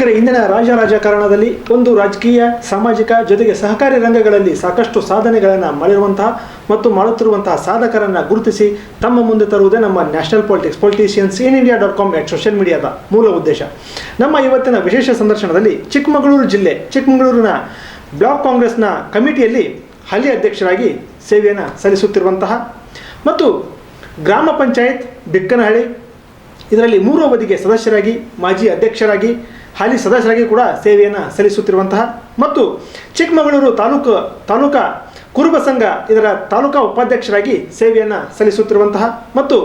ವೀಕ್ಷಕರೇ ಇಂದಿನ ರಾಜ ರಾಜಕಾರಣದಲ್ಲಿ ಒಂದು ರಾಜಕೀಯ, ಸಾಮಾಜಿಕ ಜೊತೆಗೆ ಸಹಕಾರಿ ರಂಗಗಳಲ್ಲಿ ಸಾಕಷ್ಟು ಸಾಧನೆಗಳನ್ನು ಮಾಡಿರುವಂತಹ ಮತ್ತು ಮಾಡುತ್ತಿರುವಂತಹ ಸಾಧಕರನ್ನು ಗುರುತಿಸಿ ತಮ್ಮ ಮುಂದೆ ತರುವುದೇ ನಮ್ಮ national politics politicians in India dot com at social ಮೀಡಿಯಾದ ಮೂಲ ಉದ್ದೇಶ. ನಮ್ಮ ಇವತ್ತಿನ ವಿಶೇಷ ಸಂದರ್ಶನದಲ್ಲಿ ಚಿಕ್ಕಮಗಳೂರು ಜಿಲ್ಲೆ, ಚಿಕ್ಕಮಗಳೂರಿನ ಬ್ಲಾಕ್ ಕಾಂಗ್ರೆಸ್ನ ಕಮಿಟಿಯಲ್ಲಿ ಹಳ್ಳಿ ಅಧ್ಯಕ್ಷರಾಗಿ ಸೇವೆಯನ್ನು ಸಲ್ಲಿಸುತ್ತಿರುವಂತಹ ಮತ್ತು ಗ್ರಾಮ ಪಂಚಾಯತ್ ಬಿಕ್ಕನಹಳ್ಳಿ, ಇದರಲ್ಲಿ ಮೂರು ಅವಧಿಗೆ ಸದಸ್ಯರಾಗಿ, ಮಾಜಿ ಅಧ್ಯಕ್ಷರಾಗಿ ಹಾಲಿ ಸದಸ್ಯರಾಗಿ ಕೂಡ ಸೇವೆಯನ್ನು ಸಲ್ಲಿಸುತ್ತಿರುವಂತಹ ಮತ್ತು ಚಿಕ್ಕಮಗಳೂರು ತಾಲೂಕು, ತಾಲೂಕಾ ಕುರುಬ ಸಂಘ ಇದರ ತಾಲೂಕಾ ಉಪಾಧ್ಯಕ್ಷರಾಗಿ ಸೇವೆಯನ್ನು ಸಲ್ಲಿಸುತ್ತಿರುವಂತಹ ಮತ್ತು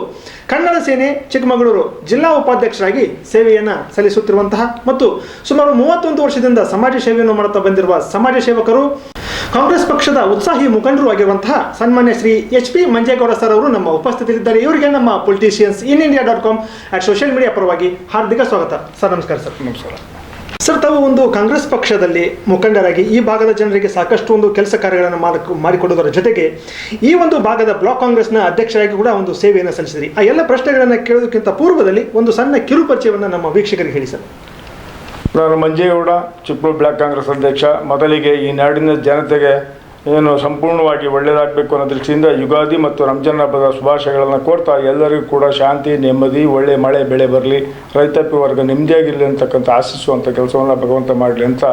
ಕನ್ನಡ ಸೇನೆ ಚಿಕ್ಕಮಗಳೂರು ಜಿಲ್ಲಾ ಉಪಾಧ್ಯಕ್ಷರಾಗಿ ಸೇವೆಯನ್ನು ಸಲ್ಲಿಸುತ್ತಿರುವಂತಹ ಮತ್ತು ಸುಮಾರು ಮೂವತ್ತೊಂದು ವರ್ಷದಿಂದ ಸಮಾಜ ಸೇವೆಯನ್ನು ಮಾಡುತ್ತಾ ಬಂದಿರುವ ಸಮಾಜ ಸೇವಕರು ಕಾಂಗ್ರೆಸ್ ಪಕ್ಷದ ಉತ್ಸಾಹಿ ಮುಖಂಡರು ಆಗಿರುವಂತಹ ಸನ್ಮಾನ್ಯ Shri H P Manjegowda sir ಅವರು ನಮ್ಮ ಉಪಸ್ಥಿತಿಯಲ್ಲಿದ್ದಾರೆ ಇವರಿಗೆ ನಮ್ಮ politicians in India dot com at social media ಪರವಾಗಿ ಹಾರ್ದಿಕ ಸ್ವಾಗತ. ಸರ್ ನಮಸ್ಕಾರ ಸರ್. ನಮಸ್ಕಾರ. ಸರ್ ತಾವು ಒಂದು ಕಾಂಗ್ರೆಸ್ ಪಕ್ಷದಲ್ಲಿ ಮುಖಂಡರಾಗಿ ಈ ಭಾಗದ ಜನರಿಗೆ ಸಾಕಷ್ಟು ಒಂದು ಕೆಲಸ ಕಾರ್ಯಗಳನ್ನು ಮಾಡಿ ಮಾಡಿಕೊಡುವುದರ ಜೊತೆಗೆ ಈ ಒಂದು ಭಾಗದ ಬ್ಲಾಕ್ ಕಾಂಗ್ರೆಸ್ನ ಅಧ್ಯಕ್ಷರಾಗಿ ಕೂಡ ಒಂದು ಸೇವೆಯನ್ನು ಸಲ್ಲಿಸಿದ್ರಿ. ಆ ಎಲ್ಲ ಪ್ರಶ್ನೆಗಳನ್ನು ಕೇಳೋದಕ್ಕಿಂತ ಪೂರ್ವದಲ್ಲಿ ಒಂದು ಸಣ್ಣ ಕಿರುಪರಿಚಯವನ್ನು ನಮ್ಮ ವೀಕ್ಷಕರಿಗೆ ಹೇಳಿ ಸರ್. ನಾನು ಮಂಜೇಗೌಡ ಚಿಕ್ಕಮಗಳೂರು ಬ್ಲಾಕ್ ಕಾಂಗ್ರೆಸ್ ಅಧ್ಯಕ್ಷ. ಮೊದಲಿಗೆ ಈ ನಾಡಿನ ಜನತೆಗೆ ಏನು ಸಂಪೂರ್ಣವಾಗಿ ಒಳ್ಳೆಯದಾಗಬೇಕು ಅನ್ನೋ ದೃಷ್ಟಿಯಿಂದ ಯುಗಾದಿ ಮತ್ತು ರಂಜಾನ್ ಹಬ್ಬದ ಶುಭಾಶಯಗಳನ್ನು ಕೋರ್ತಾ ಎಲ್ಲರಿಗೂ ಕೂಡ ಶಾಂತಿ ನೆಮ್ಮದಿ ಒಳ್ಳೆ ಮಳೆ ಬೆಳೆ ಬರಲಿ. ರೈತಾಪಿ ವರ್ಗ ನೆಮ್ಮದಿಯಾಗಿರಲಿ ಅಂತಕ್ಕಂಥ ಆಶಿಸುವಂಥ ಕೆಲಸವನ್ನು ಭಗವಂತ ಮಾಡಲಿ ಅಂತ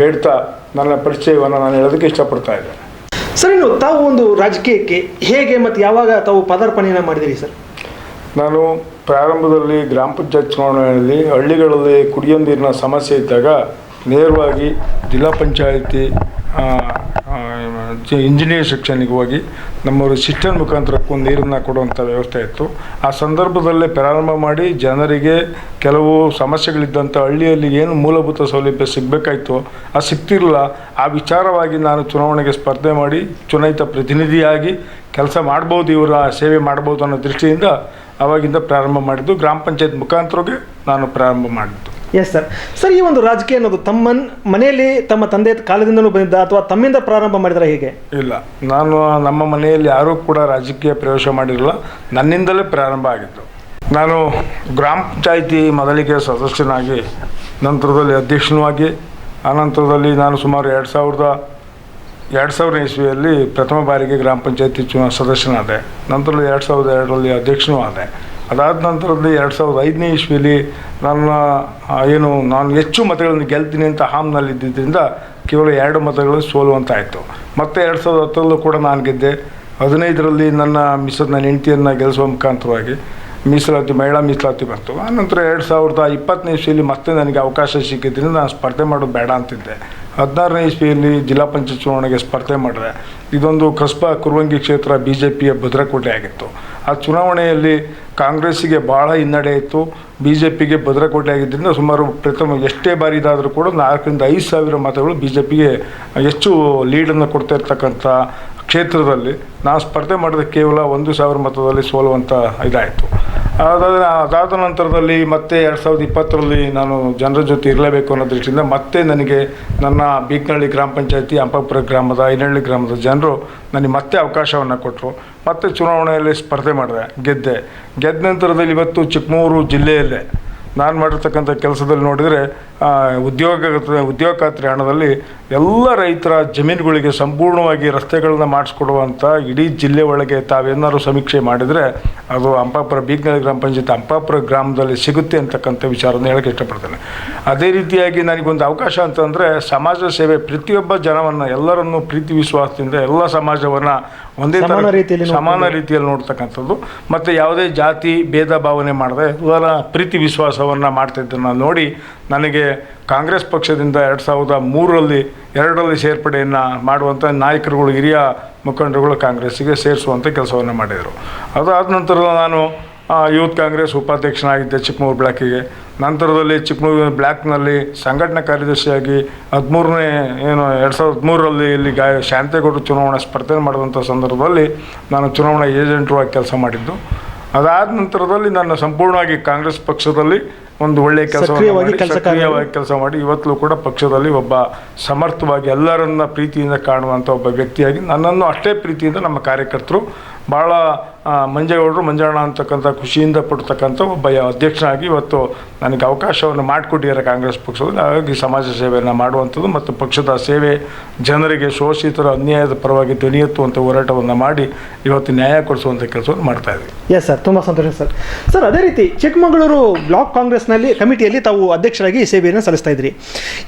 ಬೇಡ್ತಾ ನನ್ನ ಪರಿಚಯವನ್ನು ನಾನು ಹೇಳೋದಕ್ಕೆ ಇಷ್ಟಪಡ್ತಾ ಇದ್ದೇನೆ. ಸರ್ ಇನ್ನು ತಾವು ಒಂದು ರಾಜಕೀಯಕ್ಕೆ ಹೇಗೆ ಮತ್ತು ಯಾವಾಗ ತಾವು ಪದಾರ್ಪಣೆಯನ್ನು ಮಾಡಿದಿರಿ ಸರ್? ನಾನು ಪ್ರಾರಂಭದಲ್ಲಿ ಗ್ರಾಮ ಪಂಚಾಯತ್ ಚುನಾವಣೆಯಲ್ಲಿ ಹಳ್ಳಿಗಳಲ್ಲಿ ಕುಡಿಯೋ ನೀರಿನ ಸಮಸ್ಯೆ ಇದ್ದಾಗ ನೇರವಾಗಿ ಜಿಲ್ಲಾ ಪಂಚಾಯಿತಿ ಇಂಜಿನಿಯರ್ ಸೆಕ್ಷನ್ಗೆ ಹೋಗಿ ನಮ್ಮವರು ಸಿಸ್ಟಮ್ ಮುಖಾಂತರಕ್ಕೂ ನೀರನ್ನು ಕೊಡುವಂಥ ವ್ಯವಸ್ಥೆ ಇತ್ತು. ಆ ಸಂದರ್ಭದಲ್ಲೇ ಪ್ರಾರಂಭ ಮಾಡಿ ಜನರಿಗೆ ಕೆಲವು ಸಮಸ್ಯೆಗಳಿದ್ದಂಥ ಹಳ್ಳಿಯಲ್ಲಿ ಏನು ಮೂಲಭೂತ ಸೌಲಭ್ಯ ಸಿಗಬೇಕಾಯಿತು, ಆ ಸಿಗ್ತಿರಲಿಲ್ಲ. ಆ ವಿಚಾರವಾಗಿ ನಾನು ಚುನಾವಣೆಗೆ ಸ್ಪರ್ಧೆ ಮಾಡಿ, ಚುನಾಯಿತ ಪ್ರತಿನಿಧಿಯಾಗಿ ಕೆಲಸ ಮಾಡ್ಬೋದು, ಇವರ ಸೇವೆ ಮಾಡ್ಬೋದು ಅನ್ನೋ ದೃಷ್ಟಿಯಿಂದ ಆವಾಗಿಂದ ಪ್ರಾರಂಭ ಮಾಡಿದ್ದು. ಗ್ರಾಮ ಪಂಚಾಯತ್ ಮುಖಾಂತರಗೆ ನಾನು ಪ್ರಾರಂಭ ಮಾಡಿದ್ದು. ಎಸ್ ಸರ್ ಸರ್ ಈ ಒಂದು ರಾಜಕೀಯ ಅನ್ನೋದು ತಮ್ಮ ಮನೆಯಲ್ಲಿ ತಮ್ಮ ತಂದೆ ಕಾಲದಿಂದಲೂ ಬಂದಿದ್ದ ಅಥವಾ ತಮ್ಮಿಂದ ಪ್ರಾರಂಭ ಮಾಡಿದ್ರೆ ಹೇಗೆ? ಇಲ್ಲ. ನಾನು ನಮ್ಮ ಮನೆಯಲ್ಲಿ ಯಾರೂ ಕೂಡ ರಾಜಕೀಯ ಪ್ರವೇಶ ಮಾಡಿರಲಿಲ್ಲ ನನ್ನಿಂದಲೇ ಪ್ರಾರಂಭ ಆಗಿತ್ತು ನಾನು ಗ್ರಾಮ ಪಂಚಾಯಿತಿ ಮೊದಲಿಗೆ ಸದಸ್ಯನಾಗಿ ನಂತರದಲ್ಲಿ ಅಧ್ಯಕ್ಷನೂ ಆಗಿ ಆನಂತರದಲ್ಲಿ ನಾನು ಸುಮಾರು ಎರಡು ಸಾವಿರದ ಎರಡು ಸಾವಿರ ಇಸ್ವಿಯಲ್ಲಿ ಪ್ರಥಮ ಬಾರಿಗೆ ಗ್ರಾಮ ಪಂಚಾಯತಿ ಚುನಾವ ಸದಸ್ಯನಾದೆ. ನಂತರ ಎರಡು ಸಾವಿರದ ಎರಡರಲ್ಲಿ ಅಧ್ಯಕ್ಷನೂ ಆದೆ. ಅದಾದ ನಂತರದಲ್ಲಿ ಎರಡು ಸಾವಿರದ ಐದನೇ ಇಸ್ವಿಯಲ್ಲಿ ನನ್ನ ಏನು, ನಾನು ಹೆಚ್ಚು ಮತಗಳನ್ನು ಗೆಲ್ತೀನಿ ಅಂತ ಹಾಮ್ನಲ್ಲಿದ್ದರಿಂದ ಕೇವಲ ಎರಡು ಮತಗಳು ಸೋಲುವಂತಾಯಿತು. ಮತ್ತೆ ಎರಡು ಸಾವಿರದ ಹತ್ತರಲ್ಲೂ ಕೂಡ ನಾನು ಗೆದ್ದೆ. ಹದಿನೈದರಲ್ಲಿ ನನ್ನ ಮಿಸ್ ನನ್ನ ಹೆಂಡತಿಯನ್ನು ಗೆಲ್ಲಿಸುವ ಮುಖಾಂತರವಾಗಿ ಮೀಸಲಾತಿ, ಮಹಿಳಾ ಮೀಸಲಾತಿ ಬಂತು. ಆನಂತರ ಎರಡು ಸಾವಿರದ ಇಪ್ಪತ್ತನೇ ಇಸ್ವಿಯಲ್ಲಿ ಮತ್ತೆ ನನಗೆ ಅವಕಾಶ ಸಿಕ್ಕಿದ್ದರಿಂದ ನಾನು ಸ್ಪರ್ಧೆ ಮಾಡೋದು ಬೇಡ ಅಂತಿದ್ದೆ. ಹದಿನಾರನೇ ಇಸ್ವಿಯಲ್ಲಿ ಜಿಲ್ಲಾ ಪಂಚಾಯತ್ ಚುನಾವಣೆಗೆ ಸ್ಪರ್ಧೆ ಮಾಡಿದ್ರೆ ಇದೊಂದು ಕಸ್ಬಾ ಕುರುವಂಗಿ ಕ್ಷೇತ್ರ ಬಿ ಜೆ ಪಿಯ ಭದ್ರಕೋಟೆ ಆಗಿತ್ತು. ಆ ಚುನಾವಣೆಯಲ್ಲಿ ಕಾಂಗ್ರೆಸ್ಸಿಗೆ ಭಾಳ ಹಿನ್ನಡೆ ಇತ್ತು. ಬಿ ಜೆ ಪಿಗೆ ಭದ್ರಕೋಟೆ ಆಗಿದ್ದರಿಂದ ಸುಮಾರು ಪ್ರಥಮ ಎಷ್ಟೇ ಬಾರಿ ಇದಾದರೂ ಕೂಡ ನಾಲ್ಕರಿಂದ ಐದು ಸಾವಿರ ಮತಗಳು ಬಿ ಜೆ ಪಿಗೆ ಹೆಚ್ಚು ಲೀಡನ್ನು ಕೊಡ್ತಾ ಇರ್ತಕ್ಕಂಥ ಕ್ಷೇತ್ರದಲ್ಲಿ. ನಾವು ಸ್ಪರ್ಧೆ ಮಾಡಿದ ಕೇವಲ ಒಂದು ಸಾವಿರ ಮತದಲ್ಲಿ ಸೋಲುವಂಥ ಇದಾಯಿತು. ಅದಾದ ಅದಾದ ನಂತರದಲ್ಲಿ ಮತ್ತೆ ಎರಡು ಸಾವಿರದ ಇಪ್ಪತ್ತರಲ್ಲಿ ನಾನು ಜನರ ಜೊತೆ ಇರಲೇಬೇಕು ಅನ್ನೋ ದೃಷ್ಟಿಯಿಂದ ಮತ್ತೆ ನನಗೆ ನನ್ನ ಬೀಕ್ನಹಳ್ಳಿ ಗ್ರಾಮ ಪಂಚಾಯತಿ ಅಂಪಾಪುರ ಗ್ರಾಮದ, ಐನಹಳ್ಳಿ ಗ್ರಾಮದ ಜನರು ನನಗೆ ಮತ್ತೆ ಅವಕಾಶವನ್ನು ಕೊಟ್ಟರು ಮತ್ತೆ ಚುನಾವಣೆಯಲ್ಲಿ ಸ್ಪರ್ಧೆ ಮಾಡಿದೆ, ಗೆದ್ದೆ. ಗೆದ್ದ ನಂತರದಲ್ಲಿ ಇವತ್ತು ಚಿಕ್ಕಮಗಳೂರು ಜಿಲ್ಲೆಯಲ್ಲೇ ನಾನು ಮಾಡಿರ್ತಕ್ಕಂಥ ಕೆಲಸದಲ್ಲಿ ನೋಡಿದರೆ ಉದ್ಯೋಗ ಉದ್ಯೋಗ ಖಾತ್ರಿ ಹಣದಲ್ಲಿ ಎಲ್ಲ ರೈತರ ಜಮೀನುಗಳಿಗೆ ಸಂಪೂರ್ಣವಾಗಿ ರಸ್ತೆಗಳನ್ನ ಮಾಡಿಸ್ಕೊಡುವಂಥ ಇಡೀ ಜಿಲ್ಲೆ ಒಳಗೆ ತಾವೇನಾದ್ರು ಸಮೀಕ್ಷೆ ಮಾಡಿದರೆ ಅದು ಅಂಪಾಪುರ ಬೀಗ್ನಳ್ಳಿ ಗ್ರಾಮ ಪಂಚಾಯತ್ ಅಂಪಾಪುರ ಗ್ರಾಮದಲ್ಲಿ ಸಿಗುತ್ತೆ ಅಂತಕ್ಕಂಥ ವಿಚಾರನ ಹೇಳಕ್ಕೆ ಇಷ್ಟಪಡ್ತೇನೆ ಅದೇ ರೀತಿಯಾಗಿ ನನಗೊಂದು ಅವಕಾಶ ಅಂತಂದರೆ ಸಮಾಜ ಸೇವೆ ಪ್ರತಿಯೊಬ್ಬ ಜನವನ್ನು ಎಲ್ಲರನ್ನೂ ಪ್ರೀತಿ ವಿಶ್ವಾಸದಿಂದ ಎಲ್ಲ ಸಮಾಜವನ್ನು ಒಂದೇ ಥರ ಸಮಾನ ರೀತಿಯಲ್ಲಿ ಸಮಾನ. ರೀತಿಯಲ್ಲಿ ನೋಡ್ತಕ್ಕಂಥದ್ದು ಮತ್ತು ಯಾವುದೇ ಜಾತಿ ಭೇದ ಭಾವನೆ ಮಾಡದೆ ಎಲ್ಲರ ಪ್ರೀತಿ ವಿಶ್ವಾಸವನ್ನು ಮಾಡ್ತಿದ್ದನ್ನು ನೋಡಿ ನನಗೆ ಕಾಂಗ್ರೆಸ್ ಪಕ್ಷದಿಂದ ಎರಡು ಸಾವಿರದ ಮೂರರಲ್ಲಿ ಎರಡರಲ್ಲಿ ಸೇರ್ಪಡೆಯನ್ನು ಮಾಡುವಂಥ ನಾಯಕರುಗಳು, ಹಿರಿಯ ಮುಖಂಡರುಗಳು ಕಾಂಗ್ರೆಸ್ಸಿಗೆ ಸೇರಿಸುವಂಥ ಕೆಲಸವನ್ನು ಮಾಡಿದರು. ಅದಾದ ನಂತರ ನಾನು ಯೂತ್ ಕಾಂಗ್ರೆಸ್ ಉಪಾಧ್ಯಕ್ಷನಾಗಿದ್ದೆ ಚಿಕ್ಕಮಗಳೂರು ಬ್ಲಾಕಿಗೆ ನಂತರದಲ್ಲಿ ಚಿಕ್ಕಮಗಳೂರು ಬ್ಲ್ಯಾಕ್ನಲ್ಲಿ ಸಂಘಟನಾ ಕಾರ್ಯದರ್ಶಿಯಾಗಿ ಹದಿಮೂರನೇ, ಏನು, ಎರಡು ಸಾವಿರದ ಹದಿಮೂರರಲ್ಲಿ ಇಲ್ಲಿ ಗಾಯ ಶಾಂತೇಗೌಡರು ಚುನಾವಣಾ ಸ್ಪರ್ಧೆ ಮಾಡಿದಂಥ ಸಂದರ್ಭದಲ್ಲಿ ನಾನು ಚುನಾವಣಾ ಏಜೆಂಟರು ಆಗಿ ಕೆಲಸ ಮಾಡಿದ್ದು. ಅದಾದ ನಂತರದಲ್ಲಿ ನನ್ನ ಸಂಪೂರ್ಣವಾಗಿ ಕಾಂಗ್ರೆಸ್ ಪಕ್ಷದಲ್ಲಿ ಒಂದು ಒಳ್ಳೆಯ ಕೆಲಸ ಸಕ್ರಿಯವಾಗಿ ಕೆಲ್ಸ ಮಾಡಿ ಇವತ್ತಲೂ ಕೂಡ ಪಕ್ಷದಲ್ಲಿ ಒಬ್ಬ ಸಮರ್ಥವಾಗಿ ಎಲ್ಲರನ್ನ ಪ್ರೀತಿಯಿಂದ ಕಾಣುವಂಥ ಒಬ್ಬ ವ್ಯಕ್ತಿಯಾಗಿ ನನ್ನನ್ನು ಅಷ್ಟೇ ಪ್ರೀತಿಯಿಂದ ನಮ್ಮ ಕಾರ್ಯಕರ್ತರು ಭಾಳ ಮಂಜೇಗೌಡರು ಮಂಜಣ್ಣ ಅಂತಕ್ಕಂಥ ಖುಷಿಯಿಂದ ಪಡ್ತಕ್ಕಂಥ ಒಬ್ಬ ಅಧ್ಯಕ್ಷನಾಗಿ ಇವತ್ತು ನನಗೆ ಅವಕಾಶವನ್ನು ಮಾಡಿಕೊಟ್ಟಿದ್ದಾರೆ ಕಾಂಗ್ರೆಸ್ ಪಕ್ಷದಲ್ಲಿ ಹಾಗಾಗಿ ಸಮಾಜ ಸೇವೆಯನ್ನು ಮಾಡುವಂಥದ್ದು ಮತ್ತು ಪಕ್ಷದ ಸೇವೆ ಜನರಿಗೆ ಶೋಷಿತರ ಅನ್ಯಾಯದ ಪರವಾಗಿ ಅಂತ ಹೋರಾಟವನ್ನು ಮಾಡಿ ಇವತ್ತು ನ್ಯಾಯ ಕೊಡಿಸುವಂಥ ಕೆಲಸವನ್ನು ಮಾಡ್ತಾ ಇದ್ದೀವಿ. ಎಸ್ ಸರ್ ತುಂಬ ಸಂತೋಷ ಸರ್ ಸರ್ ಅದೇ ರೀತಿ ಚಿಕ್ಕಮಗಳೂರು ಬ್ಲಾಕ್ ಕಾಂಗ್ರೆಸ್ನಲ್ಲಿ ಕಮಿಟಿಯಲ್ಲಿ ತಾವು ಅಧ್ಯಕ್ಷರಾಗಿ ಸೇವೆಯನ್ನು ಸಲ್ಲಿಸ್ತಾ ಇದ್ರಿ.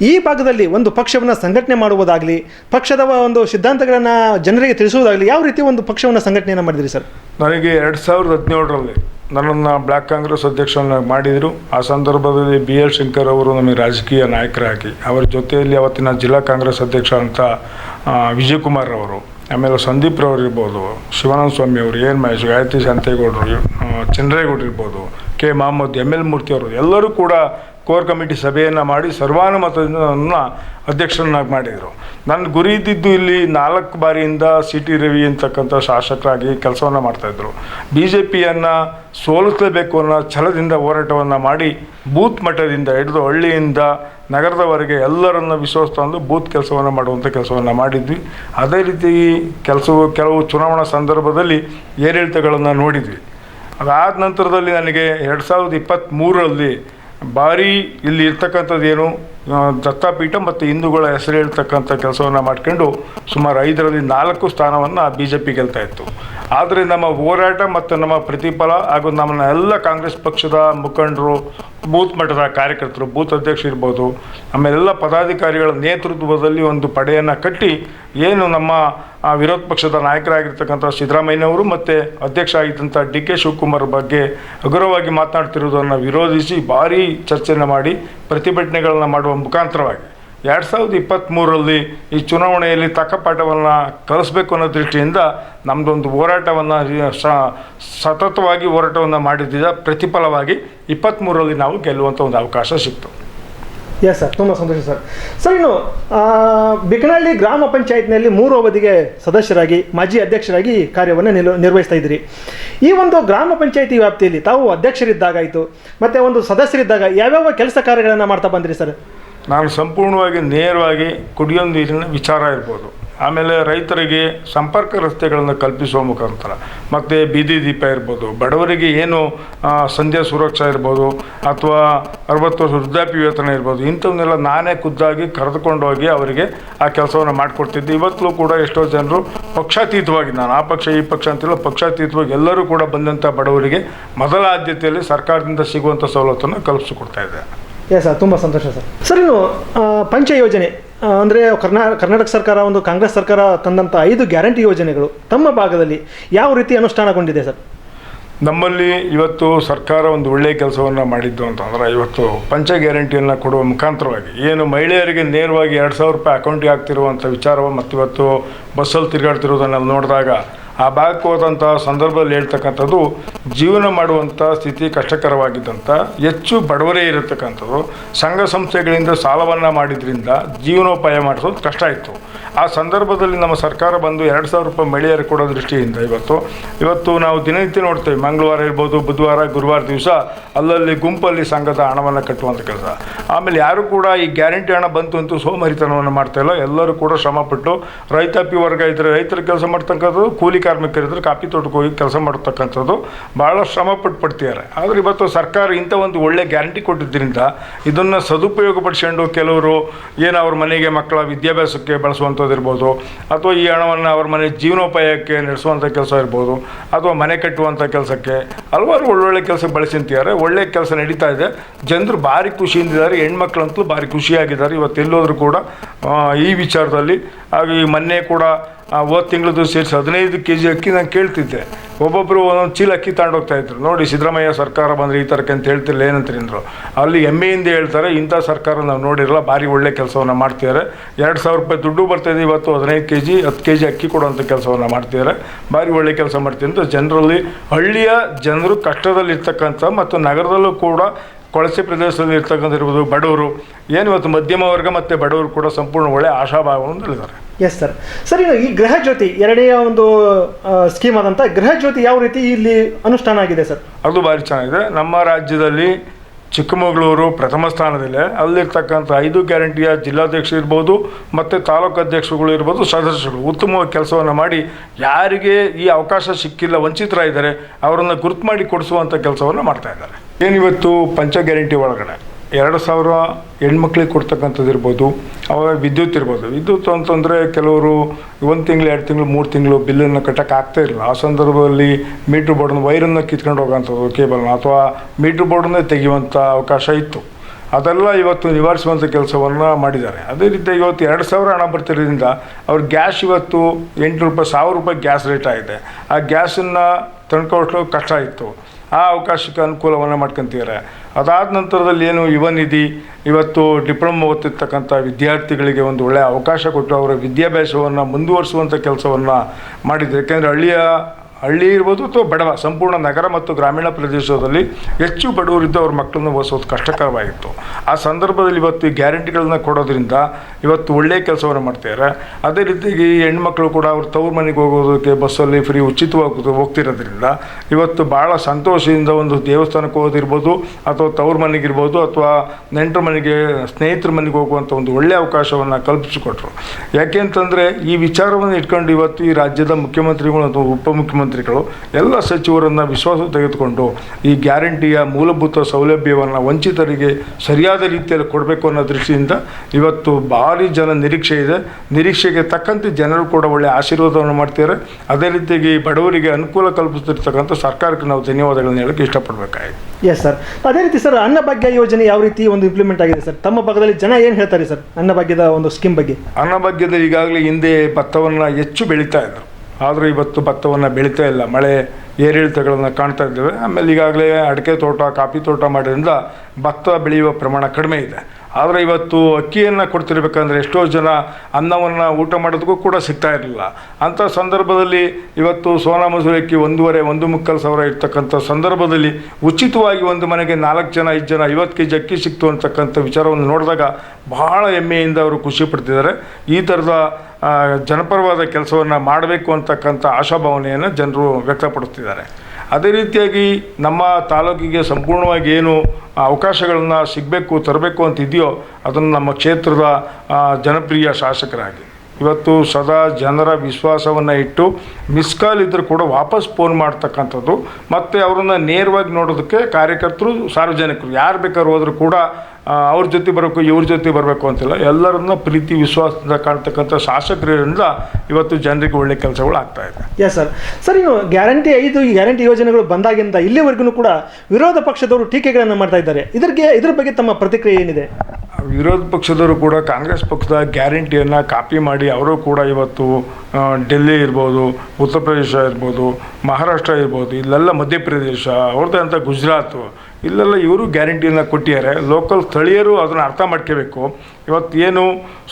ಈ ಭಾಗದಲ್ಲಿ ಒಂದು ಪಕ್ಷವನ್ನು ಸಂಘಟನೆ ಮಾಡುವುದಾಗಲಿ ಪಕ್ಷದ ಒಂದು ಸಿದ್ಧಾಂತಗಳನ್ನು ಜನರಿಗೆ ತಿಳಿಸುವುದಾಗಲಿ ಯಾವ ರೀತಿ ಒಂದು ಪಕ್ಷವನ್ನು ಸಂಘಟನೆಯನ್ನು ಮಾಡಿದ್ರಿ ಸರ್ ನನಗೆ ಎರಡು ಸಾವಿರದ ಹದಿನೇಳರಲ್ಲಿ ನನ್ನನ್ನು ಬ್ಲ್ಯಾಕ್ ಕಾಂಗ್ರೆಸ್ ಅಧ್ಯಕ್ಷರನ್ನಾಗಿ ಮಾಡಿದರು. ಆ ಸಂದರ್ಭದಲ್ಲಿ ಬಿ ಎಲ್ ಶಂಕರ್ ಅವರು ನಮಗೆ ರಾಜಕೀಯ ನಾಯಕರಾಗಿ, ಅವರ ಜೊತೆಯಲ್ಲಿ ಅವತ್ತಿನ ಜಿಲ್ಲಾ ಕಾಂಗ್ರೆಸ್ ಅಧ್ಯಕ್ಷ ಅಂತ ವಿಜಯಕುಮಾರ್ ವಿಜಯ್ ಕುಮಾರ್ ಅವರು, ಆಮೇಲೆ ಸಂದೀಪ್ ರವರು ಇರ್ಬೋದು, ಶಿವಾನಂದ ಸ್ವಾಮಿ ಅವರು, ಎನ್ ಮಹೇಶ್, ಗಾಯತ್ರಿ ಶಾಂತೇಗೌಡರು ಚಂದ್ರೇಗೌಡರು ಇರ್ಬೋದು, K. Mohammed, M. L. Murthy ಅವರು ಎಲ್ಲರೂ ಕೂಡ ಕೋರ್ ಕಮಿಟಿ ಸಭೆಯನ್ನು ಮಾಡಿ ಸರ್ವಾನುಮತದಿಂದ ಅಧ್ಯಕ್ಷರನ್ನಾಗಿ ಮಾಡಿದರು. ನನ್ನ ಗುರಿ ಇದ್ದಿದ್ದು ಇಲ್ಲಿ ನಾಲ್ಕು ಬಾರಿಯಿಂದ ಸಿ ಟಿ ರವಿ ಅಂತಕ್ಕಂಥ ಶಾಸಕರಾಗಿ ಕೆಲಸವನ್ನು ಮಾಡ್ತಾಯಿದ್ರು ಬಿ ಜೆ ಪಿಯನ್ನು ಸೋಲಿಸಲೇಬೇಕು ಅನ್ನೋ ಛಲದಿಂದ ಹೋರಾಟವನ್ನು ಮಾಡಿ ಬೂತ್ ಮಟ್ಟದಿಂದ ಹಿಡಿದು ಹಳ್ಳಿಯಿಂದ ನಗರದವರೆಗೆ ಎಲ್ಲರನ್ನು ವಿಶ್ವಾಸ ತಂದು ಬೂತ್ ಕೆಲಸವನ್ನು ಮಾಡುವಂಥ ಕೆಲಸವನ್ನು ಮಾಡಿದ್ವಿ. ಅದೇ ರೀತಿ ಕೆಲಸವು ಕೆಲವು ಚುನಾವಣಾ ಸಂದರ್ಭದಲ್ಲಿ ಏರಿಳಿತಗಳನ್ನು ನೋಡಿದ್ವಿ. ಅದಾದ ನಂತರದಲ್ಲಿ ನನಗೆ ಎರಡು ಸಾವಿರದ ಇಪ್ಪತ್ತ್ಮೂರರಲ್ಲಿ ಭಾರಿ ಇಲ್ಲಿ ಇರ್ತಕ್ಕಂಥದ್ದೇನು ದತ್ತಾಪೀಠ ಮತ್ತು ಹಿಂದೂಗಳ ಹೆಸರು ಹೇಳ್ತಕ್ಕಂಥ ಕೆಲಸವನ್ನು ಮಾಡ್ಕೊಂಡು ಸುಮಾರು ಐದರಲ್ಲಿ ನಾಲ್ಕು ಸ್ಥಾನವನ್ನು ಬಿ ಜೆ ಪಿ ಗೆಲ್ತಾ ಇತ್ತು. ಆದರೆ ನಮ್ಮ ಹೋರಾಟ ಮತ್ತು ನಮ್ಮ ಪ್ರತಿಫಲ ಹಾಗೂ ನಮ್ಮ ಎಲ್ಲ ಕಾಂಗ್ರೆಸ್ ಪಕ್ಷದ ಮುಖಂಡರು, ಬೂತ್ ಮಟ್ಟದ ಕಾರ್ಯಕರ್ತರು, ಬೂತ್ ಅಧ್ಯಕ್ಷ ಇರ್ಬೋದು ಆಮೇಲೆಲ್ಲ ಪದಾಧಿಕಾರಿಗಳ ನೇತೃತ್ವದಲ್ಲಿ ಒಂದು ಪಡೆಯನ್ನು ಕಟ್ಟಿ ಏನು ನಮ್ಮ ವಿರೋಧ ಪಕ್ಷದ ನಾಯಕರಾಗಿರ್ತಕ್ಕಂಥ ಸಿದ್ದರಾಮಯ್ಯನವರು ಮತ್ತು ಅಧ್ಯಕ್ಷ ಆಗಿದ್ದಂಥ ಡಿ ಕೆ ಶಿವಕುಮಾರ್ ಬಗ್ಗೆ ಹಗುರವಾಗಿ ಮಾತನಾಡ್ತಿರುವುದನ್ನು ವಿರೋಧಿಸಿ ಭಾರೀ ಚರ್ಚೆಯನ್ನು ಮಾಡಿ ಪ್ರತಿಭಟನೆಗಳನ್ನು ಮಾಡುವ ಮುಖಾಂತರವಾಗಿ ಎರಡು ಸಾವಿರದ ಇಪ್ಪತ್ತ್ಮೂರರಲ್ಲಿ ಈ ಚುನಾವಣೆಯಲ್ಲಿ ತಕ್ಕ ಪಾಠವನ್ನು ಕಲಿಸ್ಬೇಕು ಅನ್ನೋ ದೃಷ್ಟಿಯಿಂದ ನಮ್ಮದೊಂದು ಹೋರಾಟವನ್ನು ಸತತವಾಗಿ ಹೋರಾಟವನ್ನು ಮಾಡಿದ್ದ ಪ್ರತಿಫಲವಾಗಿ ಇಪ್ಪತ್ತ್ಮೂರರಲ್ಲಿ ನಾವು ಗೆಲ್ಲುವಂಥ ಒಂದು ಅವಕಾಶ ಸಿಕ್ತು. ಎಸ್ ಸರ್ ತುಂಬ ಸಂತೋಷ ಸರ್ ಸರ್ ಇನ್ನು ಬಿಕನಹಳ್ಳಿ ಗ್ರಾಮ ಪಂಚಾಯತ್ನಲ್ಲಿ ಮೂರು ಅವಧಿಗೆ ಸದಸ್ಯರಾಗಿ, ಮಾಜಿ ಅಧ್ಯಕ್ಷರಾಗಿ ಕಾರ್ಯವನ್ನು ನಿರ್ವಹಿಸ್ತಾ ಇದ್ದೀರಿ. ಈ ಒಂದು ಗ್ರಾಮ ಪಂಚಾಯತಿ ವ್ಯಾಪ್ತಿಯಲ್ಲಿ ತಾವು ಅಧ್ಯಕ್ಷರಿದ್ದಾಗಾಯಿತು, ಮತ್ತು ಒಂದು ಸದಸ್ಯರಿದ್ದಾಗ ಯಾವ್ಯಾವ ಕೆಲಸ ಕಾರ್ಯಗಳನ್ನು ಮಾಡ್ತಾ ಬಂದಿರಿ ಸರ್? ನಾನು ಸಂಪೂರ್ಣವಾಗಿ ನೇರವಾಗಿ ಕುಡಿಯೋ ನೀರಿನ ವಿಚಾರ ಇರ್ಬೋದು. ಆಮೇಲೆ ರೈತರಿಗೆ ಸಂಪರ್ಕ ರಸ್ತೆಗಳನ್ನು ಕಲ್ಪಿಸುವ ಮುಖಾಂತರ, ಮತ್ತು ಬೀದಿ ದೀಪ ಇರ್ಬೋದು, ಬಡವರಿಗೆ ಏನು ಸಂಧ್ಯಾ ಸುರಕ್ಷಾ ಇರ್ಬೋದು, ಅಥವಾ ಅರವತ್ತು ವರ್ಷ ವೃದ್ಧಾಪ್ಯ ವೇತನ ಇರ್ಬೋದು, ಇಂಥವನ್ನೆಲ್ಲ ನಾನೇ ಖುದ್ದಾಗಿ ಕರೆದುಕೊಂಡು ಹೋಗಿ ಅವರಿಗೆ ಆ ಕೆಲಸವನ್ನು ಮಾಡಿಕೊಡ್ತಿದ್ದೆ. ಇವತ್ತಲೂ ಕೂಡ ಎಷ್ಟೋ ಜನರು ಪಕ್ಷಾತೀತವಾಗಿ, ನಾನು ಆ ಪಕ್ಷ, ಈ ಪಕ್ಷ ಅಂತಿಲ್ಲ, ಪಕ್ಷಾತೀತವಾಗಿ ಎಲ್ಲರೂ ಕೂಡ ಬಂದಂಥ ಬಡವರಿಗೆ ಮೊದಲ ಆದ್ಯತೆಯಲ್ಲಿ ಸರ್ಕಾರದಿಂದ ಸಿಗುವಂಥ ಸವಲತ್ತನ್ನು ಕಲ್ಪಿಸಿಕೊಡ್ತಾ ಇದೆ ಎಸ್ ಸರ್ ತುಂಬ ಸಂತೋಷ ಸರ್ ಸರ್, ಇನ್ನು ಪಂಚ ಯೋಜನೆ ಅಂದರೆ ಕರ್ನಾ, ಕರ್ನಾಟಕ ಸರ್ಕಾರ ಒಂದು ಕಾಂಗ್ರೆಸ್ ಸರ್ಕಾರ ತಂದಂಥ ಐದು ಗ್ಯಾರಂಟಿ ಯೋಜನೆಗಳು ತಮ್ಮ ಭಾಗದಲ್ಲಿ ಯಾವ ರೀತಿ ಅನುಷ್ಠಾನಗೊಂಡಿದೆ ಸರ್? ನಮ್ಮಲ್ಲಿ ಇವತ್ತು ಸರ್ಕಾರ ಒಂದು ಒಳ್ಳೆಯ ಕೆಲಸವನ್ನು ಮಾಡಿದ್ದು ಅಂತಂದ್ರೆ ಇವತ್ತು ಪಂಚ ಗ್ಯಾರಂಟಿಯನ್ನು ಕೊಡುವ ಮುಖಾಂತರವಾಗಿ ಏನು ಮಹಿಳೆಯರಿಗೆ ನೇರವಾಗಿ ಎರಡು ಸಾವಿರ ರೂಪಾಯಿ ಅಕೌಂಟಿಗೆ ಆಗ್ತಿರುವಂಥ ವಿಚಾರವ ಮತ್ತು ಇವತ್ತು ಬಸ್ಸಲ್ಲಿ ತಿರುಗಾಡ್ತಿರೋದನ್ನು ನೋಡಿದಾಗ ಆ ಭಾಗಕ್ಕೆ ಹೋದಂಥ ಸಂದರ್ಭದಲ್ಲಿ ಹೇಳ್ತಕ್ಕಂಥದ್ದು, ಜೀವನ ಮಾಡುವಂಥ ಸ್ಥಿತಿ ಕಷ್ಟಕರವಾಗಿದ್ದಂಥ ಹೆಚ್ಚು ಬಡವರೇ ಇರತಕ್ಕಂಥದ್ದು ಸಂಘ ಸಂಸ್ಥೆಗಳಿಂದ ಸಾಲವನ್ನು ಮಾಡಿದ್ರಿಂದ ಜೀವನೋಪಾಯ ಮಾಡಿಸೋದು ಕಷ್ಟ ಇತ್ತು ಆ ಸಂದರ್ಭದಲ್ಲಿ ನಮ್ಮ ಸರ್ಕಾರ ಬಂದು ಎರಡು ಸಾವಿರ ರೂಪಾಯಿ ಮಹಿಳೆಯರು ಕೊಡೋ ದೃಷ್ಟಿಯಿಂದ ಇವತ್ತು ಇವತ್ತು ನಾವು ದಿನನಿತ್ಯ ನೋಡ್ತೇವೆ, ಮಂಗಳವಾರ ಇರ್ಬೋದು ಬುಧವಾರ, ಗುರುವಾರ ದಿವಸ ಅಲ್ಲಲ್ಲಿ ಗುಂಪಲ್ಲಿ ಸಂಘದ ಹಣವನ್ನು ಕಟ್ಟುವಂಥ ಕೆಲಸ. ಆಮೇಲೆ ಯಾರು ಕೂಡ ಈ ಗ್ಯಾರಂಟಿ ಹಣ ಬಂತು ಅಂತೂ ಸೋಮಾರಿತನವನ್ನು ಮಾಡ್ತಾ ಇಲ್ಲ. ಎಲ್ಲರೂ ಕೂಡ ಶ್ರಮಪಟ್ಟು ರೈತಾಪಿ ವರ್ಗ ಇದ್ದರೆ ರೈತರ ಕೆಲಸ ಮಾಡ್ತಕ್ಕಂಥದ್ದು, ಕೂಲಿ ಕಾರ್ಮಿಕರಿದ್ರೆ ಕಾಫಿ ತೋಟಕ್ಕೆ ಹೋಗಿ ಕೆಲಸ ಮಾಡ್ತಕ್ಕಂಥದ್ದು ಭಾಳ ಶ್ರಮಪಟ್ಟು ಪಡ್ತಿದ್ದಾರೆ. ಆದರೆ ಇವತ್ತು ಸರ್ಕಾರ ಇಂಥ ಒಂದು ಒಳ್ಳೆ ಗ್ಯಾರಂಟಿ ಕೊಟ್ಟಿದ್ದರಿಂದ ಇದನ್ನು ಸದುಪಯೋಗಪಡಿಸ್ಕೊಂಡು ಕೆಲವರು ಏನು ಅವ್ರ ಮನೆಗೆ ಮಕ್ಕಳ ವಿದ್ಯಾಭ್ಯಾಸಕ್ಕೆ ಬಳಸುವಂಥದ್ದು ಇರ್ಬೋದು, ಅಥವಾ ಈ ಹಣವನ್ನು ಅವ್ರ ಮನೆ ಜೀವನೋಪಾಯಕ್ಕೆ ನಡೆಸುವಂಥ ಕೆಲಸ ಇರ್ಬೋದು, ಅಥವಾ ಮನೆ ಕಟ್ಟುವಂಥ ಕೆಲಸಕ್ಕೆ, ಹಲವಾರು ಒಳ್ಳೊಳ್ಳೆ ಕೆಲಸ ಬಳಸಿಂತಿದ್ದಾರೆ ಒಳ್ಳೆ ಕೆಲಸ ನಡೀತಾ ಇದೆ. ಜನರು ಭಾರಿ ಖುಷಿಯಿಂದಿದ್ದಾರೆ. ಹೆಣ್ಮಕ್ಳಂತೂ ಭಾರಿ ಖುಷಿಯಾಗಿದ್ದಾರೆ. ಇವತ್ತು ಎಲ್ಲೋದ್ರೂ ಕೂಡ ಈ ವಿಚಾರದಲ್ಲಿ, ಹಾಗೂ ಈ ಮೊನ್ನೆ ಕೂಡ ಹೋದ ತಿಂಗಳದ್ದು ಸೇರಿಸಿ ಹದಿನೈದು ಕೆ ಜಿ ಅಕ್ಕಿ ನಾನು ಕೇಳ್ತಿದ್ದೆ. ಒಬ್ಬೊಬ್ಬರು ಒಂದೊಂದು ಚೀಲ ಅಕ್ಕಿ ತಗೊಂಡೋಗ್ತಾ ಇದ್ರು. ನೋಡಿ ಸಿದ್ದರಾಮಯ್ಯ ಸರ್ಕಾರ ಬಂದರೆ ಈ ಥರಕ್ಕೆ ಅಂತ ಹೇಳ್ತಿಲ್ಲ ಏನಂತಂದ್ರು ಅಲ್ಲಿ ಎಮ್ಮೆಯಿಂದ ಹೇಳ್ತಾರೆ, ಇಂಥ ಸರ್ಕಾರ ನಾವು ನೋಡಿರಲ್ಲ, ಭಾರಿ ಒಳ್ಳೆ ಕೆಲಸವನ್ನು ಮಾಡ್ತಿದ್ದಾರೆ ಎರಡು ಸಾವಿರ ರೂಪಾಯಿ ದುಡ್ಡು ಬರ್ತಾಯಿದೆ ಇವತ್ತು, ಹದಿನೈದು ಕೆ ಜಿ ಹತ್ತು ಕೆ ಜಿ ಅಕ್ಕಿ ಕೊಡುವಂಥ ಕೆಲಸವನ್ನು ಮಾಡ್ತಿದ್ದಾರೆ ಭಾರಿ ಒಳ್ಳೆ ಕೆಲಸ ಮಾಡ್ತೀನಿ ಅಂತ ಜನರಲ್ಲಿ ಹಳ್ಳಿಯ ಜನರು ಕಷ್ಟದಲ್ಲಿರ್ತಕ್ಕಂಥ ಮತ್ತು ನಗರದಲ್ಲೂ ಕೂಡ ಕೊಳಚೆ ಪ್ರದೇಶದಲ್ಲಿ ಇರ್ತಕ್ಕಂಥ ಇರ್ಬೋದು ಬಡವರು ಏನು ಇವತ್ತು ಮಧ್ಯಮ ವರ್ಗ ಮತ್ತು ಬಡವರು ಕೂಡ ಸಂಪೂರ್ಣ ಒಳ್ಳೆ ಆಶಾಭಾವವನ್ನು ತಿಳಿದ್ದಾರೆ ಎಸ್ ಸರ್ ಸರ್ ಈಗ ಈ ಗೃಹ ಜ್ಯೋತಿ ಎರಡನೆಯ ಒಂದು ಸ್ಕೀಮ್ ಆದಂಥ ಗೃಹ ಜ್ಯೋತಿ ಯಾವ ರೀತಿ ಇಲ್ಲಿ ಅನುಷ್ಠಾನ ಆಗಿದೆ ಸರ್ ಅದು ಭಾರಿ ಚೆನ್ನಾಗಿದೆ. ನಮ್ಮ ರಾಜ್ಯದಲ್ಲಿ ಚಿಕ್ಕಮಗಳೂರು ಪ್ರಥಮ ಸ್ಥಾನದಲ್ಲೇ. ಅಲ್ಲಿರ್ತಕ್ಕಂಥ ಐದು ಗ್ಯಾರಂಟಿಯ ಜಿಲ್ಲಾಧ್ಯಕ್ಷರು ಇರ್ಬೋದು, ಮತ್ತು ತಾಲೂಕು ಅಧ್ಯಕ್ಷರುಗಳು ಇರ್ಬೋದು ಸದಸ್ಯರು ಉತ್ತಮವಾಗಿ ಕೆಲಸವನ್ನು ಮಾಡಿ ಯಾರಿಗೆ ಈ ಅವಕಾಶ ಸಿಕ್ಕಿಲ್ಲ ವಂಚಿತರಾಗಿದ್ದಾರೆ ಅವರನ್ನು ಗುರುತು ಮಾಡಿ ಕೊಡಿಸುವಂಥ ಕೆಲಸವನ್ನು ಮಾಡ್ತಾ ಇದ್ದಾರೆ. ಏನಿವತ್ತು ಪಂಚ ಗ್ಯಾರಂಟಿ ಒಳಗಡೆ? ಎರಡು ಸಾವಿರ ಹೆಣ್ಮಕ್ಳಿಗೆ ಕೊಡ್ತಕ್ಕಂಥದ್ದು ಇರ್ಬೋದು ಅವಾಗ ವಿದ್ಯುತ್ ಇರ್ಬೋದು. ವಿದ್ಯುತ್ ಅಂತಂದರೆ ಕೆಲವರು ಒಂದು ತಿಂಗಳು, ಎರಡು ತಿಂಗಳು, ಮೂರು ತಿಂಗಳು ಬಿಲ್ಲನ್ನು ಕಟ್ಟಕ್ಕೆ ಆಗ್ತಾ ಇರಲಿಲ್ಲ ಆ ಸಂದರ್ಭದಲ್ಲಿ ಮೀಟ್ರ್ ಬೋರ್ಡ್ನ ವೈರನ್ನು ಕಿತ್ಕೊಂಡು ಹೋಗೋಂಥದ್ದು ಕೇಬಲ್ನ, ಅಥವಾ ಮೀಟ್ರ್ ಬೋರ್ಡನ್ನೇ ತೆಗೆಯುವಂಥ ಅವಕಾಶ ಇತ್ತು. ಅದೆಲ್ಲ ಇವತ್ತು ನಿವಾರಿಸುವಂಥ ಕೆಲಸವನ್ನು ಮಾಡಿದ್ದಾರೆ. ಅದೇ ರೀತಿ ಇವತ್ತು ಎರಡು ಸಾವಿರ ಹಣ ಬರ್ತಿರೋದ್ರಿಂದ ಅವ್ರ ಗ್ಯಾಸ್ ಇವತ್ತು ಎಂಟು ರೂಪಾಯಿ, ಸಾವಿರ ರೂಪಾಯಿ ಗ್ಯಾಸ್ ರೇಟ್ ಆಗಿದೆ. ಆ ಗ್ಯಾಸನ್ನು ತಂದ್ಕೊಳ್ಳೋ ಕಷ್ಟ ಇತ್ತು. ಆ ಅವಕಾಶಕ್ಕೆ ಅನುಕೂಲವನ್ನು ಮಾಡ್ಕೊತಿದ್ದಾರೆ ಅದಾದ ನಂತರದಲ್ಲಿ ಏನು ಯುವ ನಿಧಿ, ಇವತ್ತು ಡಿಪ್ಲೊಮಾ ಓದ್ತಿರ್ತಕ್ಕಂಥ ವಿದ್ಯಾರ್ಥಿಗಳಿಗೆ ಒಂದು ಒಳ್ಳೆಯ ಅವಕಾಶ ಕೊಟ್ಟು ಅವರ ವಿದ್ಯಾಭ್ಯಾಸವನ್ನು ಮುಂದುವರಿಸುವಂಥ ಕೆಲಸವನ್ನು ಮಾಡಿದ್ರು. ಯಾಕೆಂದರೆ ಹಳ್ಳಿಯ ಹಳ್ಳಿ ಇರ್ಬೋದು ಅಥವಾ ಬಡವ, ಸಂಪೂರ್ಣ ನಗರ ಮತ್ತು ಗ್ರಾಮೀಣ ಪ್ರದೇಶದಲ್ಲಿ ಹೆಚ್ಚು ಬಡವರಿದ್ದು ಅವ್ರ ಮಕ್ಕಳನ್ನು ಓದಿಸೋದು ಕಷ್ಟಕರವಾಗಿತ್ತು. ಆ ಸಂದರ್ಭದಲ್ಲಿ ಇವತ್ತು ಈ ಗ್ಯಾರಂಟಿಗಳನ್ನ ಕೊಡೋದ್ರಿಂದ ಇವತ್ತು ಒಳ್ಳೆಯ ಕೆಲಸವನ್ನು ಮಾಡ್ತಾರೆ ಅದೇ ರೀತಿಯಾಗಿ ಹೆಣ್ಮಕ್ಳು ಕೂಡ ಅವ್ರ ತವ್ರ ಮನೆಗೆ ಹೋಗೋದಕ್ಕೆ ಬಸ್ಸಲ್ಲಿ ಫ್ರೀ ಉಚಿತವಾಗಿ ಹೋಗ್ತಿರೋದ್ರಿಂದ ಇವತ್ತು ಭಾಳ ಸಂತೋಷದಿಂದ ಒಂದು ದೇವಸ್ಥಾನಕ್ಕೆ ಹೋಗೋದಿರ್ಬೋದು ಅಥವಾ ತವ್ರ ಮನೆಗಿರ್ಬೋದು ಅಥವಾ ನೆಂಟರ ಮನೆಗೆ, ಸ್ನೇಹಿತರ ಮನೆಗೆ ಹೋಗುವಂಥ ಒಂದು ಒಳ್ಳೆಯ ಅವಕಾಶವನ್ನು ಕಲ್ಪಿಸಿಕೊಟ್ರು. ಯಾಕೆಂತಂದರೆ ಈ ವಿಚಾರವನ್ನು ಇಟ್ಕೊಂಡು ಇವತ್ತು ಈ ರಾಜ್ಯದ ಮುಖ್ಯಮಂತ್ರಿಗಳು ಅಥವಾ ಉಪಮುಖ್ಯಮಂತ್ರಿಗಳು ಎಲ್ಲ ಸಚಿವರನ್ನು ವಿಶ್ವಾಸ ತೆಗೆದುಕೊಂಡು ಈ ಗ್ಯಾರಂಟಿಯ ಮೂಲಭೂತ ಸೌಲಭ್ಯವನ್ನು ವಂಚಿತರಿಗೆ ಸರಿಯಾದ ರೀತಿಯಲ್ಲಿ ಕೊಡಬೇಕು ಅನ್ನೋ ದೃಷ್ಟಿಯಿಂದ ಇವತ್ತು ಭಾರಿ ಜನ ನಿರೀಕ್ಷೆ ಇದೆ. ನಿರೀಕ್ಷೆಗೆ ತಕ್ಕಂತೆ ಜನರು ಕೂಡ ಒಳ್ಳೆಯ ಆಶೀರ್ವಾದವನ್ನು ಮಾಡ್ತಾರೆ ಅದೇ ರೀತಿಯಾಗಿ ಬಡವರಿಗೆ ಅನುಕೂಲ ಕಲ್ಪಿಸ್ತಿರ್ತಕ್ಕಂಥ ಸರ್ಕಾರಕ್ಕೆ ನಾವು ಧನ್ಯವಾದಗಳನ್ನು ಹೇಳಕ್ಕೆ ಇಷ್ಟಪಡಬೇಕಾಗಿದೆ. ಎಸ್ ಸರ್ ಅದೇ ರೀತಿ ಸರ್ ಅನ್ನಭಾಗ್ಯ ಯೋಜನೆ ಯಾವ ರೀತಿ ಒಂದು ಇಂಪ್ಲಿಮೆಂಟ್ ಆಗಿದೆ ಸರ್ ತಮ್ಮ ಭಾಗದಲ್ಲಿ ಜನ ಏನು ಹೇಳ್ತಾರೆ ಸರ್ ಅನ್ನಭಾಗ್ಯದ ಒಂದು ಸ್ಕೀಮ್ ಬಗ್ಗೆ? ಅನ್ನಭಾಗ್ಯದ ಈಗಾಗಲೇ ಹಿಂದೆ ಭತ್ತವನ್ನು ಹೆಚ್ಚು ಬೆಳೀತಾ ಇದ್ರು. ಆದರೆ ಇವತ್ತು ಭತ್ತವನ್ನು ಬೆಳೀತಾ ಇಲ್ಲ. ಮಳೆ, ಏರಿಳಿತಗಳನ್ನು ಕಾಣ್ತಾ ಇದ್ದೇವೆ. ಆಮೇಲೆ ಈಗಾಗಲೇ ಅಡಿಕೆ ತೋಟ, ಕಾಫಿ ತೋಟ ಮಾಡೋದ್ರಿಂದ ಭತ್ತ ಬೆಳೆಯುವ ಪ್ರಮಾಣ ಕಡಿಮೆ ಇದೆ. ಆದರೆ ಇವತ್ತು ಅಕ್ಕಿಯನ್ನು ಕೊಡ್ತಿರ್ಬೇಕಂದ್ರೆ ಎಷ್ಟೋ ಜನ ಅನ್ನವನ್ನು ಊಟ ಮಾಡೋದಕ್ಕೂ ಕೂಡ ಸಿಗ್ತಾ ಇರಲಿಲ್ಲ. ಅಂಥ ಸಂದರ್ಭದಲ್ಲಿ ಇವತ್ತು ಸೋನಾ ಮಸೂರಿ ಅಕ್ಕಿ ಒಂದೂವರೆ, ಒಂದು ಮುಕ್ಕಾಲು ಸಾವಿರ ಇರ್ತಕ್ಕಂಥ ಸಂದರ್ಭದಲ್ಲಿ ಉಚಿತವಾಗಿ ಒಂದು ಮನೆಗೆ ನಾಲ್ಕು ಜನ, ಐದು ಜನ, ಐವತ್ತು ಕೆ ಜಿ ಅಕ್ಕಿ ಸಿಕ್ತು ಅಂತಕ್ಕಂಥ ವಿಚಾರವನ್ನು ನೋಡಿದಾಗ ಬಹಳ ಹೆಮ್ಮೆಯಿಂದ ಅವರು ಖುಷಿ ಪಡ್ತಿದ್ದಾರೆ. ಈ ಥರದ ಜನಪರವಾದ ಕೆಲಸವನ್ನು ಮಾಡಬೇಕು ಅಂತಕ್ಕಂಥ ಆಶಾಭಾವನೆಯನ್ನು ಜನರು ವ್ಯಕ್ತಪಡಿಸ್ತಿದ್ದಾರೆ. ಅದೇ ರೀತಿಯಾಗಿ ನಮ್ಮ ತಾಲೂಕಿಗೆ ಸಂಪೂರ್ಣವಾಗಿ ಏನು ಅವಕಾಶಗಳನ್ನು ಸಿಗಬೇಕು, ತರಬೇಕು ಅಂತ ಇದೆಯೋ ಅದನ್ನು ನಮ್ಮ ಕ್ಷೇತ್ರದ ಜನಪ್ರಿಯ ಶಾಸಕರಾಗಿ. ಇವತ್ತು ಸದಾ ಜನರ ವಿಶ್ವಾಸವನ್ನು ಇಟ್ಟು ಮಿಸ್ ಕಾಲ್ ಇದ್ದರೂ ಕೂಡ ವಾಪಸ್ ಫೋನ್ ಮಾಡ್ತಕ್ಕಂಥದ್ದು, ಮತ್ತು ಅವರನ್ನು ನೇರವಾಗಿ ನೋಡೋದಕ್ಕೆ ಕಾರ್ಯಕರ್ತರು ಸಾರ್ವಜನಿಕರು ಯಾರು ಬೇಕಾದ್ರೂ ಹೋದರೂ ಕೂಡ ಅವ್ರ ಜೊತೆ ಬರಬೇಕು ಇವ್ರ ಜೊತೆ ಬರಬೇಕು ಅಂತಿಲ್ಲ. ಎಲ್ಲರನ್ನ ಪ್ರೀತಿ ವಿಶ್ವಾಸದಿಂದ ಕಾಣ್ತಕ್ಕಂಥ ಶಾಸಕರಿಂದ ಇವತ್ತು ಜನರಿಗೆ ಒಳ್ಳೆ ಕೆಲಸಗಳು ಆಗ್ತಾ ಇದೆ. ಎಸ್ ಸರ್ ಸರ್ ಇನ್ನು ಗ್ಯಾರಂಟಿ ಐದು ಈ ಗ್ಯಾರಂಟಿ ಯೋಜನೆಗಳು ಬಂದಾಗಿಂದ ಇಲ್ಲಿವರೆಗೂ ಕೂಡ ವಿರೋಧ ಪಕ್ಷದವರು ಟೀಕೆಗಳನ್ನು ಮಾಡ್ತಾ ಇದ್ದಾರೆ. ಇದಕ್ಕೆ ಇದ್ರ ಬಗ್ಗೆ ತಮ್ಮ ಪ್ರತಿಕ್ರಿಯೆ ಏನಿದೆ? ವಿರೋಧ ಪಕ್ಷದವರು ಕೂಡ ಕಾಂಗ್ರೆಸ್ ಪಕ್ಷದ ಗ್ಯಾರಂಟಿಯನ್ನು ಕಾಪಿ ಮಾಡಿ ಅವರು ಕೂಡ ಇವತ್ತು ಡೆಲ್ಲಿ ಇರ್ಬೋದು ಉತ್ತರ ಪ್ರದೇಶ ಇರ್ಬೋದು ಮಹಾರಾಷ್ಟ್ರ ಇರ್ಬೋದು ಇಲ್ಲೆಲ್ಲ ಮಧ್ಯಪ್ರದೇಶ ಅವ್ರದ್ದೇ ಅಂತ ಗುಜರಾತು ಇಲ್ಲೆಲ್ಲ ಇವರು ಗ್ಯಾರಂಟಿಯನ್ನು ಕೊಟ್ಟಿದ್ದಾರೆ. ಲೋಕಲ್ ಸ್ಥಳೀಯರು ಅದನ್ನು ಅರ್ಥ ಮಾಡ್ಕೋಬೇಕು. ಇವತ್ತು ಏನು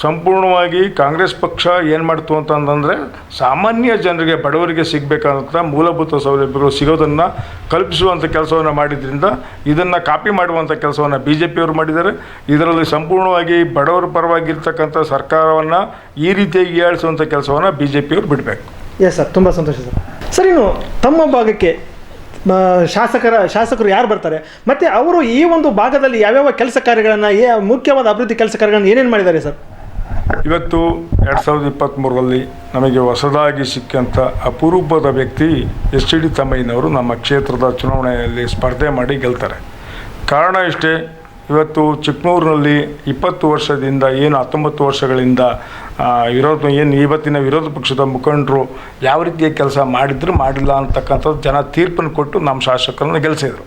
ಸಂಪೂರ್ಣವಾಗಿ ಕಾಂಗ್ರೆಸ್ ಪಕ್ಷ ಏನು ಮಾಡ್ತು ಅಂತಂದರೆ ಸಾಮಾನ್ಯ ಜನರಿಗೆ, ಬಡವರಿಗೆ ಸಿಗಬೇಕಾದಂಥ ಮೂಲಭೂತ ಸೌಲಭ್ಯಗಳು ಸಿಗೋದನ್ನು ಕಲ್ಪಿಸುವಂಥ ಕೆಲಸವನ್ನು ಮಾಡಿದ್ರಿಂದ ಇದನ್ನು ಕಾಪಿ ಮಾಡುವಂಥ ಕೆಲಸವನ್ನು ಬಿ ಜೆ ಪಿಯವರು ಮಾಡಿದ್ದಾರೆ. ಇದರಲ್ಲಿ ಸಂಪೂರ್ಣವಾಗಿ ಬಡವರ ಪರವಾಗಿರ್ತಕ್ಕಂಥ ಸರ್ಕಾರವನ್ನು ಈ ರೀತಿಯಾಗಿ ಏಳಿಸುವಂಥ ಕೆಲಸವನ್ನು ಬಿ ಜೆ ಪಿಯವರು ಬಿಡಬೇಕು. ಎಸ್ ಸರ್ ತುಂಬ ಸಂತೋಷ ಸರ್ ಸರ್, ಇನ್ನು ತಮ್ಮ ಭಾಗಕ್ಕೆ ಶಾಸಕರ, ಶಾಸಕರು ಯಾರು ಬರ್ತಾರೆ? ಮತ್ತು ಅವರು ಈ ಒಂದು ಭಾಗದಲ್ಲಿ ಯಾವ್ಯಾವ ಕೆಲಸ ಕಾರ್ಯಗಳನ್ನು, ಏ, ಮುಖ್ಯವಾದ ಅಭಿವೃದ್ಧಿ ಕೆಲಸ ಕಾರ್ಯಗಳನ್ನು ಏನೇನು ಮಾಡಿದ್ದಾರೆ ಸರ್? ಇವತ್ತು ಎರಡು ಸಾವಿರದ ಇಪ್ಪತ್ತ್ಮೂರರಲ್ಲಿ ನಮಗೆ ಹೊಸದಾಗಿ ಸಿಕ್ಕಂಥ ಅಪರೂಪದ ವ್ಯಕ್ತಿ ಎಸ್ ಡಿ ತಮ್ಮಯ್ಯನವರು ನಮ್ಮ ಕ್ಷೇತ್ರದ ಚುನಾವಣೆಯಲ್ಲಿ ಸ್ಪರ್ಧೆ ಮಾಡಿ ಗೆಲ್ತಾರೆ. ಕಾರಣ ಇಷ್ಟೇ, ಇವತ್ತು ಚಿಕ್ಕಮೂರಿನಲ್ಲಿ ಇಪ್ಪತ್ತು ವರ್ಷದಿಂದ ಏನು ಹತ್ತೊಂಬತ್ತು ವರ್ಷಗಳಿಂದ ವಿರೋಧ ಏನು ಇವತ್ತಿನ ವಿರೋಧ ಪಕ್ಷದ ಮುಖಂಡರು ಯಾವ ರೀತಿಯ ಕೆಲಸ ಮಾಡಿದ್ರು ಮಾಡಿಲ್ಲ ಅಂತಕ್ಕಂಥದ್ದು ಜನ ತೀರ್ಪನ್ನು ಕೊಟ್ಟು ನಮ್ಮ ಶಾಸಕರನ್ನು ಗೆಲ್ಲಿಸಿದರು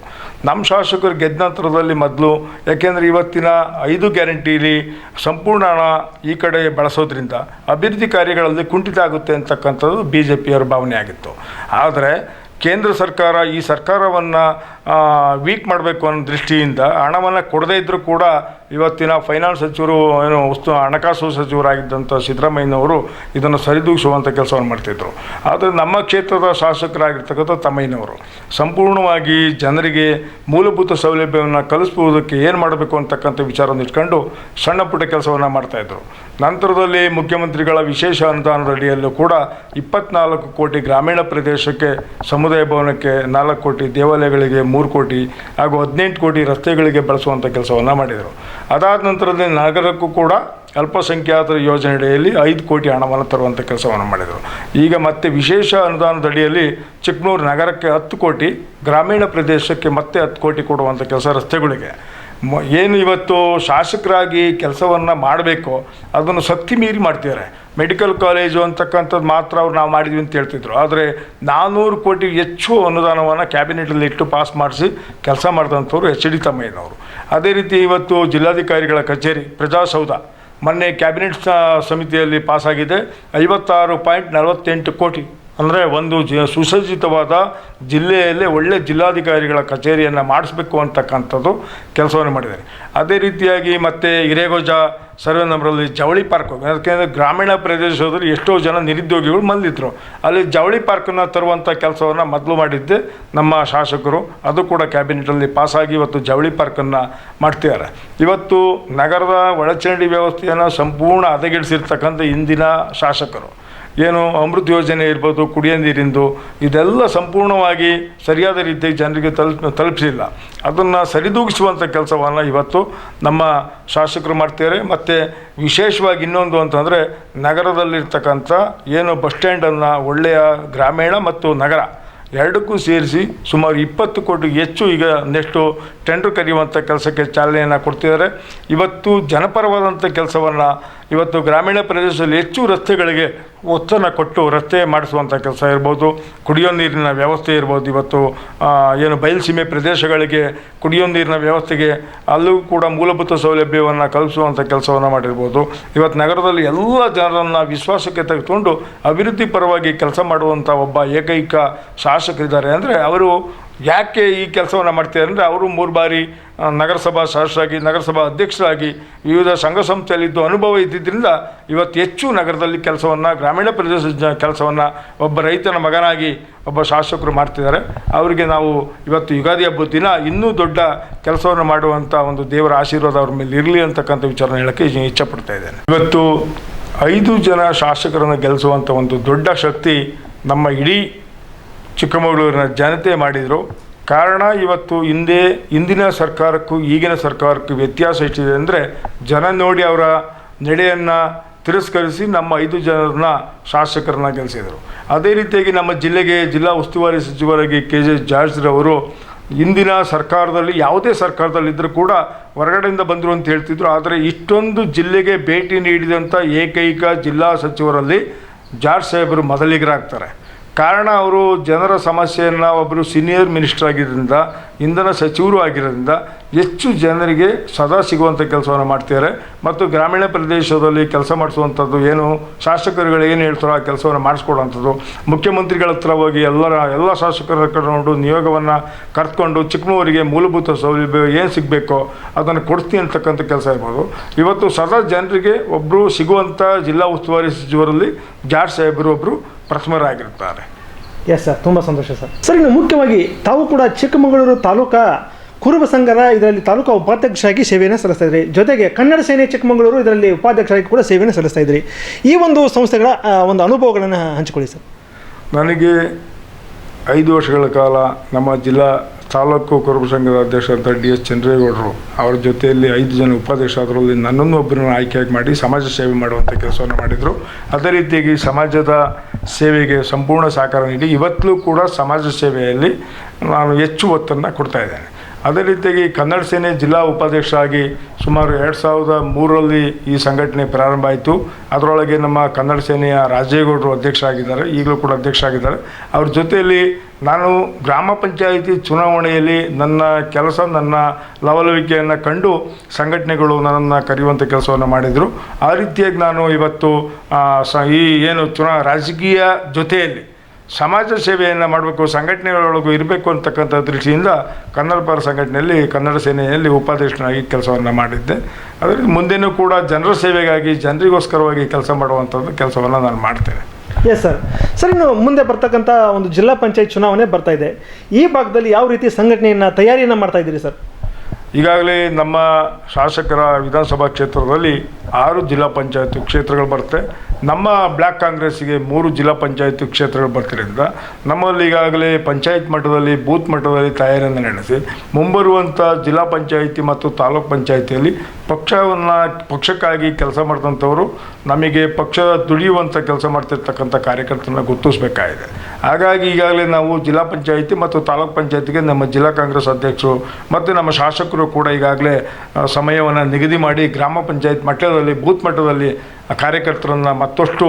ನಮ್ಮ ಶಾಸಕರು ಗೆದ್ದ ನಂತರದಲ್ಲಿ ಮೊದಲು ಯಾಕೆಂದರೆ ಇವತ್ತಿನ ಐದು ಗ್ಯಾರಂಟಿಲಿ ಸಂಪೂರ್ಣ ಹಣ ಈ ಕಡೆ ಬಳಸೋದ್ರಿಂದ ಅಭಿವೃದ್ಧಿ ಕಾರ್ಯಗಳಲ್ಲಿ ಕುಂಠಿತ ಆಗುತ್ತೆ ಅಂತಕ್ಕಂಥದ್ದು ಬಿ ಜೆ ಪಿಯವರ ಭಾವನೆ ಆಗಿತ್ತು. ಆದರೆ ಕೇಂದ್ರ ಸರ್ಕಾರ ಈ ಸರ್ಕಾರವನ್ನು ವೀಕ್ ಮಾಡಬೇಕು ಅನ್ನೋ ದೃಷ್ಟಿಯಿಂದ ಹಣವನ್ನು ಕೊಡದೇ ಇದ್ದರೂ ಕೂಡ ಇವತ್ತಿನ ಫೈನಾನ್ಸ್ ಸಚಿವರು, ಏನು, ವಸ್ತು, ಹಣಕಾಸು ಸಚಿವರಾಗಿದ್ದಂಥ ಸಿದ್ದರಾಮಯ್ಯನವರು ಇದನ್ನು ಸರಿದೂಗಿಸುವಂಥ ಕೆಲಸವನ್ನು ಮಾಡ್ತಿದ್ದರು ಆದರೆ ನಮ್ಮ ಕ್ಷೇತ್ರದ ಶಾಸಕರಾಗಿರ್ತಕ್ಕಂಥ ತಮ್ಮಯ್ಯನವರು ಸಂಪೂರ್ಣವಾಗಿ ಜನರಿಗೆ ಮೂಲಭೂತ ಸೌಲಭ್ಯವನ್ನು ಕಲಿಸ್ಬೋದಕ್ಕೆ ಏನು ಮಾಡಬೇಕು ಅಂತಕ್ಕಂಥ ವಿಚಾರವನ್ನು ಇಟ್ಕೊಂಡು ಸಣ್ಣ ಪುಟ್ಟ ಕೆಲಸವನ್ನು ಮಾಡ್ತಾಯಿದ್ರು ನಂತರದಲ್ಲಿ ಮುಖ್ಯಮಂತ್ರಿಗಳ ವಿಶೇಷ ಅನುದಾನದ ಅಡಿಯಲ್ಲೂ ಕೂಡ ಇಪ್ಪತ್ನಾಲ್ಕು ಕೋಟಿ ಗ್ರಾಮೀಣ ಪ್ರದೇಶಕ್ಕೆ ಸಮುದಾಯ ಭವನಕ್ಕೆ ನಾಲ್ಕು ಕೋಟಿ ದೇವಾಲಯಗಳಿಗೆ ಮೂರು ಕೋಟಿ ಹಾಗೂ ಹದಿನೆಂಟು ಕೋಟಿ ರಸ್ತೆಗಳಿಗೆ ಬಳಸುವಂಥ ಕೆಲಸವನ್ನು ಮಾಡಿದರು. ಅದಾದ ನಂತರದಲ್ಲಿ ನಗರಕ್ಕೂ ಕೂಡ ಅಲ್ಪಸಂಖ್ಯಾತರ ಯೋಜನೆಯಡಿಯಲ್ಲಿ ಐದು ಕೋಟಿ ಹಣವನ್ನು ತರುವಂಥ ಕೆಲಸವನ್ನು ಮಾಡಿದರು. ಈಗ ಮತ್ತೆ ವಿಶೇಷ ಅನುದಾನದಡಿಯಲ್ಲಿ ಚಿಕ್ಕಮೂರು ನಗರಕ್ಕೆ ಹತ್ತು ಕೋಟಿ, ಗ್ರಾಮೀಣ ಪ್ರದೇಶಕ್ಕೆ ಮತ್ತೆ ಹತ್ತು ಕೋಟಿ ಕೊಡುವಂಥ ಕೆಲಸ ರಸ್ತೆಗಳಿಗೆ ಏನು ಇವತ್ತು ಶಾಸಕರಾಗಿ ಕೆಲಸವನ್ನು ಮಾಡಬೇಕು, ಅದನ್ನು ಶಕ್ತಿ ಮೀರಿ ಮಾಡ್ತಿದ್ದಾರೆ. ಮೆಡಿಕಲ್ ಕಾಲೇಜು ಅಂತಕ್ಕಂಥದ್ದು ಮಾತ್ರ ಅವ್ರು ನಾವು ಮಾಡಿದ್ವಿ ಅಂತ ಹೇಳ್ತಿದ್ರು. ಆದರೆ ನಾನ್ನೂರು ಕೋಟಿ ಹೆಚ್ಚು ಅನುದಾನವನ್ನು ಕ್ಯಾಬಿನೆಟಲ್ಲಿ ಇಟ್ಟು ಪಾಸ್ ಮಾಡಿಸಿ ಕೆಲಸ ಮಾಡಿದಂಥವ್ರು ಎಚ್ ಡಿ ತಮ್ಮಯ್ಯನವರು. ಅದೇ ರೀತಿ ಇವತ್ತು ಜಿಲ್ಲಾಧಿಕಾರಿಗಳ ಕಚೇರಿ, ಪ್ರಜಾಸೌಧ, ಮೊನ್ನೆ ಕ್ಯಾಬಿನೆಟ್ ಸಮಿತಿಯಲ್ಲಿ ಪಾಸಾಗಿದೆ. ಐವತ್ತಾರು ಪಾಯಿಂಟ್ ನಲವತ್ತೆಂಟು ಕೋಟಿ ಅಂದರೆ ಒಂದು ಜ ಸುಸಜ್ಜಿತವಾದ ಜಿಲ್ಲೆಯಲ್ಲೇ ಒಳ್ಳೆ ಜಿಲ್ಲಾಧಿಕಾರಿಗಳ ಕಚೇರಿಯನ್ನು ಮಾಡಿಸ್ಬೇಕು ಅಂತಕ್ಕಂಥದ್ದು ಕೆಲಸವನ್ನು ಮಾಡಿದ್ದಾರೆ. ಅದೇ ರೀತಿಯಾಗಿ ಮತ್ತು ಹಿರೇಗೋಜ ಸರ್ವೆ ನಂಬರಲ್ಲಿ ಜವಳಿ ಪಾರ್ಕ್ ಯಾಕೆಂದರೆ ಗ್ರಾಮೀಣ ಪ್ರದೇಶದಲ್ಲಿ ಎಷ್ಟೋ ಜನ ನಿರುದ್ಯೋಗಿಗಳು ಮಂದಿದ್ರು ಅಲ್ಲಿ ಜವಳಿ ಪಾರ್ಕನ್ನು ತರುವಂಥ ಕೆಲಸವನ್ನು ಮೊದಲು ಮಾಡಿದ್ದೆ ನಮ್ಮ ಶಾಸಕರು. ಅದು ಕೂಡ ಕ್ಯಾಬಿನೆಟಲ್ಲಿ ಪಾಸಾಗಿ ಇವತ್ತು ಜವಳಿ ಪಾರ್ಕನ್ನು ಮಾಡ್ತಿದ್ದಾರೆ. ಇವತ್ತು ನಗರದ ಒಳಚರಂಡಿ ವ್ಯವಸ್ಥೆಯನ್ನು ಸಂಪೂರ್ಣ ಹದಗೆಡಿಸಿರ್ತಕ್ಕಂಥ ಇಂದಿನ ಶಾಸಕರು. ಏನು ಅಮೃತ ಯೋಜನೆ ಇರ್ಬೋದು, ಕುಡಿಯೋ ನೀರಿಂದು, ಇದೆಲ್ಲ ಸಂಪೂರ್ಣವಾಗಿ ಸರಿಯಾದ ರೀತಿ ಜನರಿಗೆ ತಲುಪ್ ತಲುಪಿಸಿಲ್ಲ. ಅದನ್ನು ಸರಿದೂಗಿಸುವಂಥ ಕೆಲಸವನ್ನು ಇವತ್ತು ನಮ್ಮ ಶಾಸಕರು ಮಾಡ್ತಾರೆ ಮತ್ತು ವಿಶೇಷವಾಗಿ ಇನ್ನೊಂದು ಅಂತಂದರೆ ನಗರದಲ್ಲಿರ್ತಕ್ಕಂಥ ಏನು ಬಸ್ ಸ್ಟ್ಯಾಂಡನ್ನು ಒಳ್ಳೆಯ ಗ್ರಾಮೀಣ ಮತ್ತು ನಗರ ಎರಡಕ್ಕೂ ಸೇರಿಸಿ ಸುಮಾರು ಇಪ್ಪತ್ತು ಕೋಟಿ ಹೆಚ್ಚು ಈಗ ನೆಕ್ಸ್ಟು ಟೆಂಡರ್ ಕರೆಯುವಂಥ ಕೆಲಸಕ್ಕೆ ಚಾಲನೆಯನ್ನು ಕೊಡ್ತಿದ್ದಾರೆ. ಇವತ್ತು ಜನಪರವಾದಂಥ ಕೆಲಸವನ್ನು ಇವತ್ತು ಗ್ರಾಮೀಣ ಪ್ರದೇಶದಲ್ಲಿ ಹೆಚ್ಚು ರಸ್ತೆಗಳಿಗೆ ಒತ್ತನ್ನು ಕೊಟ್ಟು ರಸ್ತೆ ಮಾಡಿಸುವಂಥ ಕೆಲಸ ಇರ್ಬೋದು. ಕುಡಿಯೋ ನೀರಿನ ವ್ಯವಸ್ಥೆ ಇರ್ಬೋದು. ಇವತ್ತು ಏನು ಬಯಲುಸೀಮೆ ಪ್ರದೇಶಗಳಿಗೆ ಕುಡಿಯೋ ನೀರಿನ ವ್ಯವಸ್ಥೆಗೆ ಅಲ್ಲೂ ಕೂಡ ಮೂಲಭೂತ ಸೌಲಭ್ಯವನ್ನು ಕಲ್ಪಿಸುವಂಥ ಕೆಲಸವನ್ನು ಮಾಡಿರ್ಬೋದು. ಇವತ್ತು ನಗರದಲ್ಲಿ ಎಲ್ಲ ಜನರನ್ನು ವಿಶ್ವಾಸಕ್ಕೆ ತೆಗೆದುಕೊಂಡು ಅಭಿವೃದ್ಧಿ ಪರವಾಗಿ ಕೆಲಸ ಮಾಡುವಂಥ ಒಬ್ಬ ಏಕೈಕ ಶಾಸಕರಿದ್ದಾರೆ. ಅಂದರೆ ಅವರು ಯಾಕೆ ಈ ಕೆಲಸವನ್ನು ಮಾಡ್ತಿದ್ದಾರೆ ಅಂದರೆ ಅವರು ಮೂರು ಬಾರಿ ನಗರಸಭಾ ಶಾಸಕರಾಗಿ, ನಗರಸಭಾ ಅಧ್ಯಕ್ಷರಾಗಿ ವಿವಿಧ ಸಂಘ ಸಂಸ್ಥೆಯಲ್ಲಿದ್ದು ಅನುಭವ ಇದ್ದಿದ್ದರಿಂದ ಇವತ್ತು ಹೆಚ್ಚು ನಗರದಲ್ಲಿ ಕೆಲಸವನ್ನು, ಗ್ರಾಮೀಣ ಪ್ರದೇಶದ ಜ ಕೆಲಸವನ್ನು ಒಬ್ಬ ರೈತನ ಮಗನಾಗಿ ಒಬ್ಬ ಶಾಸಕರು ಮಾಡ್ತಿದ್ದಾರೆ. ಅವರಿಗೆ ನಾವು ಇವತ್ತು ಯುಗಾದಿ ಹಬ್ಬದ ದಿನ ಇನ್ನೂ ದೊಡ್ಡ ಕೆಲಸವನ್ನು ಮಾಡುವಂಥ ಒಂದು ದೇವರ ಆಶೀರ್ವಾದ ಅವ್ರ ಮೇಲೆ ಇರಲಿ ಅಂತಕ್ಕಂಥ ವಿಚಾರನ ಹೇಳೋಕ್ಕೆ ಇಚ್ಛಪಡ್ತಾ ಇದ್ದೇನೆ. ಇವತ್ತು ಐದು ಜನ ಶಾಸಕರನ್ನು ಗೆಲ್ಲಿಸುವಂಥ ಒಂದು ದೊಡ್ಡ ಶಕ್ತಿ ನಮ್ಮ ಇಡೀ ಚಿಕ್ಕಮಗಳೂರಿನ ಜನತೆ ಮಾಡಿದರು. ಕಾರಣ ಇವತ್ತು ಹಿಂದೆ, ಹಿಂದಿನ ಸರ್ಕಾರಕ್ಕೂ, ಈಗಿನ ಸರ್ಕಾರಕ್ಕೂ ವ್ಯತ್ಯಾಸ ಎಷ್ಟಿದೆ ಅಂದರೆ, ಜನ ನೋಡಿ ಅವರ ನಡೆಯನ್ನು ತಿರಸ್ಕರಿಸಿ ನಮ್ಮ ಐದು ಜನರನ್ನ ಶಾಸಕರನ್ನ ಗೆಲ್ಲಿಸಿದರು ಅದೇ ರೀತಿಯಾಗಿ ನಮ್ಮ ಜಿಲ್ಲೆಗೆ ಜಿಲ್ಲಾ ಉಸ್ತುವಾರಿ ಸಚಿವರಾಗಿ ಕೆ ಜೆ ಜಾರ್ಜ್ರವರು ಇಂದಿನ ಸರ್ಕಾರದಲ್ಲಿ, ಯಾವುದೇ ಸರ್ಕಾರದಲ್ಲಿದ್ದರೂ ಕೂಡ ಹೊರಗಡೆಯಿಂದ ಬಂದರು ಅಂತ ಹೇಳ್ತಿದ್ರು. ಆದರೆ ಇಷ್ಟೊಂದು ಜಿಲ್ಲೆಗೆ ಭೇಟಿ ನೀಡಿದಂಥ ಏಕೈಕ ಜಿಲ್ಲಾ ಸಚಿವರಲ್ಲಿ ಜಾರ್ಜ್ ಸಾಹೇಬರು ಮೊದಲಿಗರಾಗ್ತಾರೆ. ಕಾರಣ ಅವರು ಜನರ ಸಮಸ್ಯೆಯನ್ನು ಒಬ್ಬರು ಸೀನಿಯರ್ ಮಿನಿಸ್ಟರ್ ಆಗಿರೋದ್ರಿಂದ, ಇಂಧನ ಸಚಿವರು ಆಗಿರೋದ್ರಿಂದ ಹೆಚ್ಚು ಜನರಿಗೆ ಸದಾ ಸಿಗುವಂಥ ಕೆಲಸವನ್ನು ಮಾಡ್ತಿದ್ದಾರೆ. ಮತ್ತು ಗ್ರಾಮೀಣ ಪ್ರದೇಶದಲ್ಲಿ ಕೆಲಸ ಮಾಡಿಸುವಂಥದ್ದು ಏನು, ಶಾಸಕರುಗಳು ಏನು ಹೇಳ್ತಾರೋ ಆ ಕೆಲಸವನ್ನು ಮಾಡಿಸ್ಕೊಡುವಂಥದ್ದು ಮುಖ್ಯಮಂತ್ರಿಗಳ ಹತ್ರ ಹೋಗಿ ಎಲ್ಲರ, ಎಲ್ಲ ಶಾಸಕರ ಕರ್ಕೊಂಡು ನಿಯೋಗವನ್ನು ಕರೆದುಕೊಂಡು ಚಿಕ್ಕಮಗಳೂರಿಗೆ ಮೂಲಭೂತ ಸೌಲಭ್ಯ ಏನು ಸಿಗಬೇಕೋ ಅದನ್ನು ಕೊಡ್ತೀನಿ ಅಂತಕ್ಕಂಥ ಕೆಲಸ ಇರ್ಬೋದು. ಇವತ್ತು ಸದಾ ಜನರಿಗೆ ಒಬ್ಬರು ಸಿಗುವಂಥ ಜಿಲ್ಲಾ ಉಸ್ತುವಾರಿ ಸಚಿವರಲ್ಲಿ ಜಾಡ್ ಸಾಹೇಬರು ಒಬ್ಬರು ಪ್ರಥಮರಾಗಿರ್ತಾರೆ ಎಸ್ ಸರ್ ತುಂಬ ಸಂತೋಷ ಸರ್ ಸರ್ ಇನ್ನು ಮುಖ್ಯವಾಗಿ ತಾವು ಕೂಡ ಚಿಕ್ಕಮಗಳೂರು ತಾಲೂಕಾ ಕುರುಬ ಸಂಘದ ಇದರಲ್ಲಿ ತಾಲೂಕಾ ಉಪಾಧ್ಯಕ್ಷರಾಗಿ ಸೇವೆಯನ್ನು ಸಲ್ಲಿಸ್ತಾ ಇದ್ರಿ. ಜೊತೆಗೆ ಕನ್ನಡ ಸೇನೆ ಚಿಕ್ಕಮಗಳೂರು ಇದರಲ್ಲಿ ಉಪಾಧ್ಯಕ್ಷರಾಗಿ ಕೂಡ ಸೇವೆಯನ್ನು ಸಲ್ಲಿಸ್ತಾ ಇದ್ರಿ. ಈ ಒಂದು ಸಂಸ್ಥೆಗಳ ಒಂದು ಅನುಭವಗಳನ್ನು ಹಂಚಿಕೊಳ್ಳಿ ಸರ್ ನನಗೆ ಐದು ವರ್ಷಗಳ ಕಾಲ ನಮ್ಮ ಜಿಲ್ಲಾ ತಾಲೂಕು ಕುರುಬ ಸಂಘದ ಅಧ್ಯಕ್ಷರಾದ ಡಿ ಎಸ್ ಚಂದ್ರೇಗೌಡರು ಅವರ ಜೊತೆಯಲ್ಲಿ ಐದು ಜನ ಉಪಾಧ್ಯಕ್ಷ ಅದರಲ್ಲಿ ನನ್ನನ್ನು ಒಬ್ಬರನ್ನು ಆಯ್ಕೆಯಾಗಿ ಮಾಡಿ ಸಮಾಜ ಸೇವೆ ಮಾಡುವಂಥ ಕೆಲಸವನ್ನು ಮಾಡಿದರು. ಅದೇ ರೀತಿಯಾಗಿ ಸಮಾಜದ ಸೇವೆಗೆ ಸಂಪೂರ್ಣ ಸಹಕಾರ ನೀಡಿ ಇವತ್ತಲೂ ಕೂಡ ಸಮಾಜ ಸೇವೆಯಲ್ಲಿ ನಾನು ಹೆಚ್ಚು ಒತ್ತನ್ನು ಕೊಡ್ತಾ ಇದ್ದೇನೆ. ಅದೇ ರೀತಿಯಾಗಿ ಕನ್ನಡ ಸೇನೆ ಜಿಲ್ಲಾ ಉಪಾಧ್ಯಕ್ಷರಾಗಿ ಸುಮಾರು ಎರಡು ಸಾವಿರದ ಮೂರರಲ್ಲಿ ಈ ಸಂಘಟನೆ ಪ್ರಾರಂಭ ಆಯಿತು. ಅದರೊಳಗೆ ನಮ್ಮ ಕನ್ನಡ ಸೇನೆಯ ರಾಜೇಗೌಡರು ಅಧ್ಯಕ್ಷ ಆಗಿದ್ದಾರೆ ಈಗಲೂ ಕೂಡ ಅಧ್ಯಕ್ಷ ಆಗಿದ್ದಾರೆ ಅವ್ರ ಜೊತೆಯಲ್ಲಿ ನಾನು ಗ್ರಾಮ ಪಂಚಾಯಿತಿ ಚುನಾವಣೆಯಲ್ಲಿ ನನ್ನ ಕೆಲಸ, ನನ್ನ ಲವಲವಿಕೆಯನ್ನು ಕಂಡು ಸಂಘಟನೆಗಳು ನನ್ನನ್ನು ಕರೆಯುವಂಥ ಕೆಲಸವನ್ನು ಮಾಡಿದರು. ಆ ರೀತಿಯಾಗಿ ನಾನು ಇವತ್ತು ಸ, ಈ ಏನು ಚುನಾ, ರಾಜಕೀಯ ಜೊತೆಯಲ್ಲಿ ಸಮಾಜ ಸೇವೆಯನ್ನು ಮಾಡಬೇಕು, ಸಂಘಟನೆಗಳೊಳಗೂ ಇರಬೇಕು ಅಂತಕ್ಕಂಥ ದೃಷ್ಟಿಯಿಂದ ಕನ್ನಡ ಪರ ಸಂಘಟನೆಯಲ್ಲಿ ಕನ್ನಡ ಸೇನೆಯಲ್ಲಿ ಉಪಾಧ್ಯಕ್ಷನಾಗಿ ಕೆಲಸವನ್ನು ಮಾಡಿದ್ದೆ. ಅದರಲ್ಲಿ ಮುಂದೆನೂ ಕೂಡ ಜನರ ಸೇವೆಗಾಗಿ, ಜನರಿಗೋಸ್ಕರವಾಗಿ ಕೆಲಸ ಮಾಡುವಂಥದ್ದು ಕೆಲಸವನ್ನು ನಾನು ಮಾಡ್ತೇನೆ. ಎಸ್ ಸರ್ ಸರ್ ಇನ್ನು ಮುಂದೆ ಬರ್ತಕ್ಕಂಥ ಒಂದು ಜಿಲ್ಲಾ ಪಂಚಾಯತ್ ಚುನಾವಣೆ ಬರ್ತಾ ಇದೆ. ಈ ಭಾಗದಲ್ಲಿ ಯಾವ ರೀತಿ ಸಂಘಟನೆಯನ್ನು ತಯಾರಿಯನ್ನು ಮಾಡ್ತಾ ಇದ್ದೀರಿ ಸರ್ ಈಗಾಗಲೇ ನಮ್ಮ ಶಾಸಕರ ವಿಧಾನಸಭಾ ಕ್ಷೇತ್ರದಲ್ಲಿ ಆರು ಜಿಲ್ಲಾ ಪಂಚಾಯತ್ ಕ್ಷೇತ್ರಗಳು ಬರುತ್ತೆ. ನಮ್ಮ ಬ್ಲ್ಯಾಕ್ ಕಾಂಗ್ರೆಸ್ಸಿಗೆ ಮೂರು ಜಿಲ್ಲಾ ಪಂಚಾಯತ್ ಕ್ಷೇತ್ರಗಳು ಬರ್ತಿರೋದ್ರಿಂದ ನಮ್ಮಲ್ಲಿ ಈಗಾಗಲೇ ಪಂಚಾಯತ್ ಮಟ್ಟದಲ್ಲಿ, ಬೂತ್ ಮಟ್ಟದಲ್ಲಿ ತಯಾರಿಯನ್ನು ನಡೆಸಿ ಮುಂಬರುವಂಥ ಜಿಲ್ಲಾ ಪಂಚಾಯಿತಿ ಮತ್ತು ತಾಲೂಕ್ ಪಂಚಾಯಿತಿಯಲ್ಲಿ ಪಕ್ಷವನ್ನು, ಪಕ್ಷಕ್ಕಾಗಿ ಕೆಲಸ ಮಾಡಿದಂಥವರು ನಮಗೆ ಪಕ್ಷ ದುಡಿಯುವಂಥ ಕೆಲಸ ಮಾಡ್ತಿರ್ತಕ್ಕಂಥ ಕಾರ್ಯಕರ್ತರನ್ನ ಗುರುತಿಸಬೇಕಾಗಿದೆ. ಹಾಗಾಗಿ ಈಗಾಗಲೇ ನಾವು ಜಿಲ್ಲಾ ಪಂಚಾಯಿತಿ ಮತ್ತು ತಾಲೂಕ್ ಪಂಚಾಯತಿಗೆ ನಮ್ಮ ಜಿಲ್ಲಾ ಕಾಂಗ್ರೆಸ್ ಅಧ್ಯಕ್ಷರು ಮತ್ತು ನಮ್ಮ ಶಾಸಕರು ಕೂಡ ಈಗಾಗಲೇ ಸಮಯವನ್ನು ನಿಗದಿ ಮಾಡಿ ಗ್ರಾಮ ಪಂಚಾಯತ್ ಮಟ್ಟದಲ್ಲಿ, ಬೂತ್ ಮಟ್ಟದಲ್ಲಿ ಕಾರ್ಯಕರ್ತರನ್ನು ಮತ್ತಷ್ಟು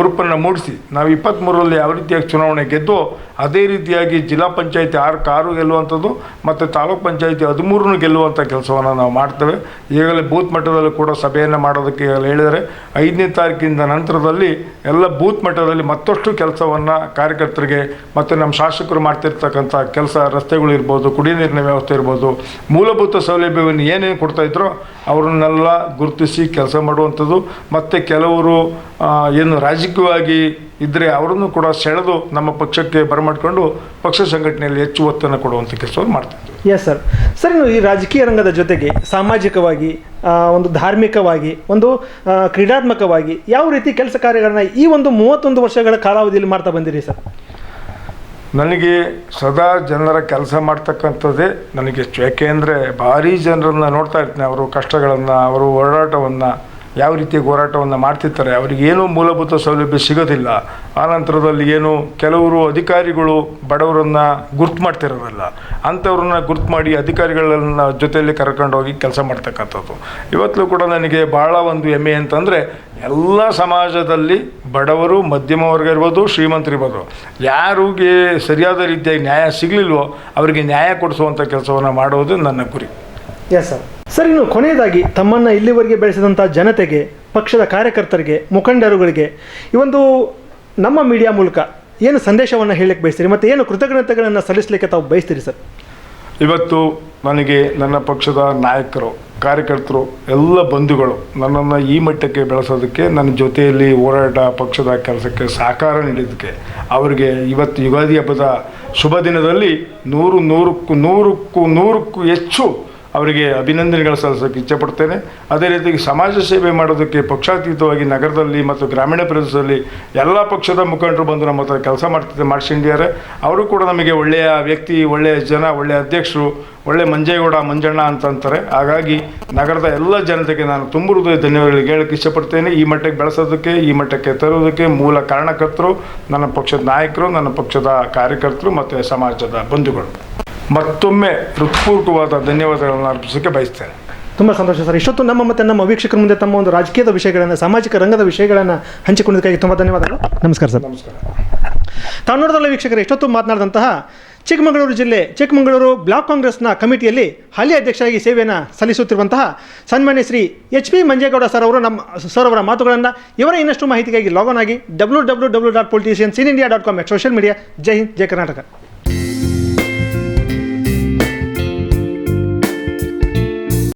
ಉರುಪನ್ನು ಮೂಡಿಸಿ. ನಾವು ಇಪ್ಪತ್ತ್ಮೂರರಲ್ಲಿ ಯಾವ ರೀತಿಯಾಗಿ ಚುನಾವಣೆ ಗೆದ್ದು, ಅದೇ ರೀತಿಯಾಗಿ ಜಿಲ್ಲಾ ಪಂಚಾಯತಿ ಆರು ಕಾರು ಗೆಲ್ಲುವಂಥದ್ದು ಮತ್ತು ತಾಲೂಕ್ ಪಂಚಾಯತಿ ಹದಿಮೂರನ್ನು ಗೆಲ್ಲುವಂಥ ಕೆಲಸವನ್ನು ನಾವು ಮಾಡ್ತೇವೆ. ಈಗಲೇ ಬೂತ್ ಮಟ್ಟದಲ್ಲೂ ಕೂಡ ಸಭೆಯನ್ನು ಮಾಡೋದಕ್ಕೆ ಹೇಳಿದರೆ ಐದನೇ ತಾರೀಕಿಂದ ನಂತರದಲ್ಲಿ ಎಲ್ಲ ಬೂತ್ ಮಟ್ಟದಲ್ಲಿ ಮತ್ತಷ್ಟು ಕೆಲಸವನ್ನು ಕಾರ್ಯಕರ್ತರಿಗೆ ಮತ್ತು ನಮ್ಮ ಶಾಸಕರು ಮಾಡ್ತಿರ್ತಕ್ಕಂಥ ಕೆಲಸ ರಸ್ತೆಗಳಿರ್ಬೋದು ಕುಡಿಯ ನೀರಿನ ವ್ಯವಸ್ಥೆ ಇರ್ಬೋದು, ಮೂಲಭೂತ ಸೌಲಭ್ಯವನ್ನು ಏನೇನು ಕೊಡ್ತಾಯಿದ್ರೋ ಅವ್ರನ್ನೆಲ್ಲ ಗುರುತಿಸಿ ಕೆಲಸ ಮಾಡುವಂಥದ್ದು. ಮತ್ತು ಕೆಲವರು ಏನು ರಾಜಕೀಯವಾಗಿ ಇದ್ದರೆ ಅವರನ್ನು ಕೂಡ ಸೆಳೆದು ನಮ್ಮ ಪಕ್ಷಕ್ಕೆ ಬರಮಾಡಿಕೊಂಡು ಪಕ್ಷ ಸಂಘಟನೆಯಲ್ಲಿ ಹೆಚ್ಚು ಒತ್ತನ್ನು ಕೊಡುವಂಥ ಕೆಲಸವನ್ನು ಮಾಡ್ತಿದ್ವಿ ಎಸ್ ಸರ್ ಸರ್ ಇನ್ನು ಈ ರಾಜಕೀಯ ರಂಗದ ಜೊತೆಗೆ ಸಾಮಾಜಿಕವಾಗಿ ಒಂದು ಧಾರ್ಮಿಕವಾಗಿ ಒಂದು ಕ್ರೀಡಾತ್ಮಕವಾಗಿ ಯಾವ ರೀತಿ ಕೆಲಸ ಕಾರ್ಯಗಳನ್ನ ಈ ಒಂದು ಮೂವತ್ತೊಂದು ವರ್ಷಗಳ ಕಾಲಾವಧಿಯಲ್ಲಿ ಮಾಡ್ತಾ ಬಂದಿರಿ ಸರ್ ನನಗೆ ಸದಾ ಜನರ ಕೆಲಸ ಮಾಡ್ತಕ್ಕಂಥದ್ದೇ ನನಗೆ ಯಾಕೆ ಅಂದರೆ ಭಾರಿ ಜನರನ್ನು ನೋಡ್ತಾ ಇರ್ತೀನಿ. ಅವರು ಕಷ್ಟಗಳನ್ನು ಅವರು ಹೋರಾಟವನ್ನು ಯಾವ ರೀತಿ ಹೋರಾಟವನ್ನು ಮಾಡ್ತಿರ್ತಾರೆ, ಅವರಿಗೆ ಏನೂ ಮೂಲಭೂತ ಸೌಲಭ್ಯ ಸಿಗೋದಿಲ್ಲ. ಆ ನಂತರದಲ್ಲಿ ಏನು ಕೆಲವರು ಅಧಿಕಾರಿಗಳು ಬಡವರನ್ನು ಗುರ್ತು ಮಾಡ್ತಿರೋದಿಲ್ಲ ಅಂಥವ್ರನ್ನ ಗುರ್ತು ಮಾಡಿ ಅಧಿಕಾರಿಗಳನ್ನ ಜೊತೆಯಲ್ಲಿ ಕರ್ಕೊಂಡೋಗಿ ಕೆಲಸ ಮಾಡ್ತಕ್ಕಂಥದ್ದು. ಇವತ್ತಲೂ ಕೂಡ ನನಗೆ ಭಾಳ ಒಂದು ಹೆಮ್ಮೆ ಅಂತಂದರೆ, ಎಲ್ಲ ಸಮಾಜದಲ್ಲಿ ಬಡವರು ಮಧ್ಯಮ ವರ್ಗ ಇರ್ಬೋದು ಶ್ರೀಮಂತರಿರ್ಬೋದು ಯಾರಿಗೆ ಸರಿಯಾದ ರೀತಿಯಾಗಿ ನ್ಯಾಯ ಸಿಗಲಿಲ್ವೋ, ಅವರಿಗೆ ನ್ಯಾಯ ಕೊಡಿಸುವಂಥ ಕೆಲಸವನ್ನು ಮಾಡುವುದು ನನ್ನ ಗುರಿ. ಎಸ್ ಸರ್ ಸರ್, ಇನ್ನು ಕೊನೆಯದಾಗಿ ತಮ್ಮನ್ನು ಇಲ್ಲಿವರೆಗೆ ಬೆಳೆಸಿದಂಥ ಜನತೆಗೆ, ಪಕ್ಷದ ಕಾರ್ಯಕರ್ತರಿಗೆ, ಮುಖಂಡರುಗಳಿಗೆ ಈ ಒಂದು ನಮ್ಮ ಮೀಡಿಯಾ ಮೂಲಕ ಏನು ಸಂದೇಶವನ್ನು ಹೇಳಕ್ಕೆ ಬಯಸ್ತೀರಿ? ಮತ್ತು ಏನು ಕೃತಜ್ಞತೆಗಳನ್ನು ಸಲ್ಲಿಸಲಿಕ್ಕೆ ತಾವು ಬಯಸ್ತೀರಿ ಸರ್? ಇವತ್ತು ನನಗೆ ನನ್ನ ಪಕ್ಷದ ನಾಯಕರು, ಕಾರ್ಯಕರ್ತರು, ಎಲ್ಲ ಬಂಧುಗಳು ನನ್ನನ್ನು ಈ ಮಟ್ಟಕ್ಕೆ ಬೆಳೆಸೋದಕ್ಕೆ, ನನ್ನ ಜೊತೆಯಲ್ಲಿ ಹೋರಾಟ ಪಕ್ಷದ ಕೆಲಸಕ್ಕೆ ಸಹಕಾರ ನೀಡಿದ್ದಕ್ಕೆ, ಅವರಿಗೆ ಇವತ್ತು ಯುಗಾದಿ ಹಬ್ಬದ ಶುಭ ದಿನದಲ್ಲಿ ನೂರು, ನೂರಕ್ಕೂ ನೂರಕ್ಕೂ ನೂರಕ್ಕೂ ಹೆಚ್ಚು ಅವರಿಗೆ ಅಭಿನಂದನೆಗಳು ಸಲ್ಲಿಸೋಕ್ಕೆ ಇಚ್ಛಪಡ್ತೇನೆ. ಅದೇ ರೀತಿಯಾಗಿ ಸಮಾಜ ಸೇವೆ ಮಾಡೋದಕ್ಕೆ ಪಕ್ಷಾತೀತವಾಗಿ ನಗರದಲ್ಲಿ ಮತ್ತು ಗ್ರಾಮೀಣ ಪ್ರದೇಶದಲ್ಲಿ ಎಲ್ಲ ಪಕ್ಷದ ಮುಖಂಡರು ಬಂದು ನಮ್ಮ ಹತ್ರ ಕೆಲಸ ಮಾಡ್ತಿದ್ದೆ ಮಾಡಿಸಿದ್ದಾರೆ ಅವರು ಕೂಡ ನಮಗೆ ಒಳ್ಳೆಯ ವ್ಯಕ್ತಿ, ಒಳ್ಳೆಯ ಜನ, ಒಳ್ಳೆಯ ಅಧ್ಯಕ್ಷರು, ಒಳ್ಳೆ ಮಂಜೇಗೌಡ, ಮಂಜಣ್ಣ ಅಂತ ಅಂತಾರೆ. ಹಾಗಾಗಿ ನಗರದ ಎಲ್ಲ ಜನತೆಗೆ ನಾನು ತುಂಬ ಹೃದಯ ಧನ್ಯವಾದಗಳು ಹೇಳಕ್ಕೆ ಇಷ್ಟಪಡ್ತೇನೆ ಈ ಮಟ್ಟಕ್ಕೆ ಬೆಳೆಸೋದಕ್ಕೆ, ಈ ಮಟ್ಟಕ್ಕೆ ತರೋದಕ್ಕೆ ಮೂಲ ಕಾರಣಕರ್ತರು ನನ್ನ ಪಕ್ಷದ ನಾಯಕರು, ನನ್ನ ಪಕ್ಷದ ಕಾರ್ಯಕರ್ತರು ಮತ್ತು ಸಮಾಜದ ಬಂಧುಗಳು. ಮತ್ತೊಮ್ಮೆ ಹೃತ್ಪೂರ್ವಕವಾದ ಧನ್ಯವಾದಗಳನ್ನು ಅರ್ಪಿಸೋಕ್ಕೆ ಬಯಸ್ತೇನೆ. ತುಂಬ ಸಂತೋಷ ಸರ್. ಇಷ್ಟೊತ್ತು ನಮ್ಮ ಮತ್ತು ನಮ್ಮ ವೀಕ್ಷಕರ ಮುಂದೆ ತಮ್ಮ ಒಂದು ರಾಜಕೀಯದ ವಿಷಯಗಳನ್ನು ಸಾಮಾಜಿಕ ರಂಗದ ವಿಷಯಗಳನ್ನು ಹಂಚಿಕೊಂಡಿದ್ದಕ್ಕಾಗಿ ತುಂಬ ಧನ್ಯವಾದಗಳು. ನಮಸ್ಕಾರ ಸರ್. ನಮಸ್ಕಾರ. ತಾವು ನೋಡಿದ್ರಲ್ಲ ವೀಕ್ಷಕರು ಇಷ್ಟೊತ್ತು ಮಾತನಾಡಿದಂತಹ ಚಿಕ್ಕಮಗಳೂರು ಜಿಲ್ಲೆ ಚಿಕ್ಕಮಗಳೂರು ಬ್ಲಾಕ್ ಕಾಂಗ್ರೆಸ್ನ ಕಮಿಟಿಯಲ್ಲಿ ಹಾಲಿ ಅಧ್ಯಕ್ಷರಾಗಿ ಸೇವೆಯನ್ನು ಸಲ್ಲಿಸುತ್ತಿರುವಂತಹ ಸನ್ಮಾನ್ಯ Shri H P Manjegowda sir ಅವರು ನಮ್ಮ ಸರ್ ಅವರ ಮಾತುಗಳನ್ನು ಇವರ ಇನ್ನಷ್ಟು ಮಾಹಿತಿಗಾಗಿ ಲಾಗನ್ ಆಗಿ W W W dot politician in India dot com social media ಜೈ ಹಿಂದ್ ಜೈ ಕರ್ನಾಟಕ.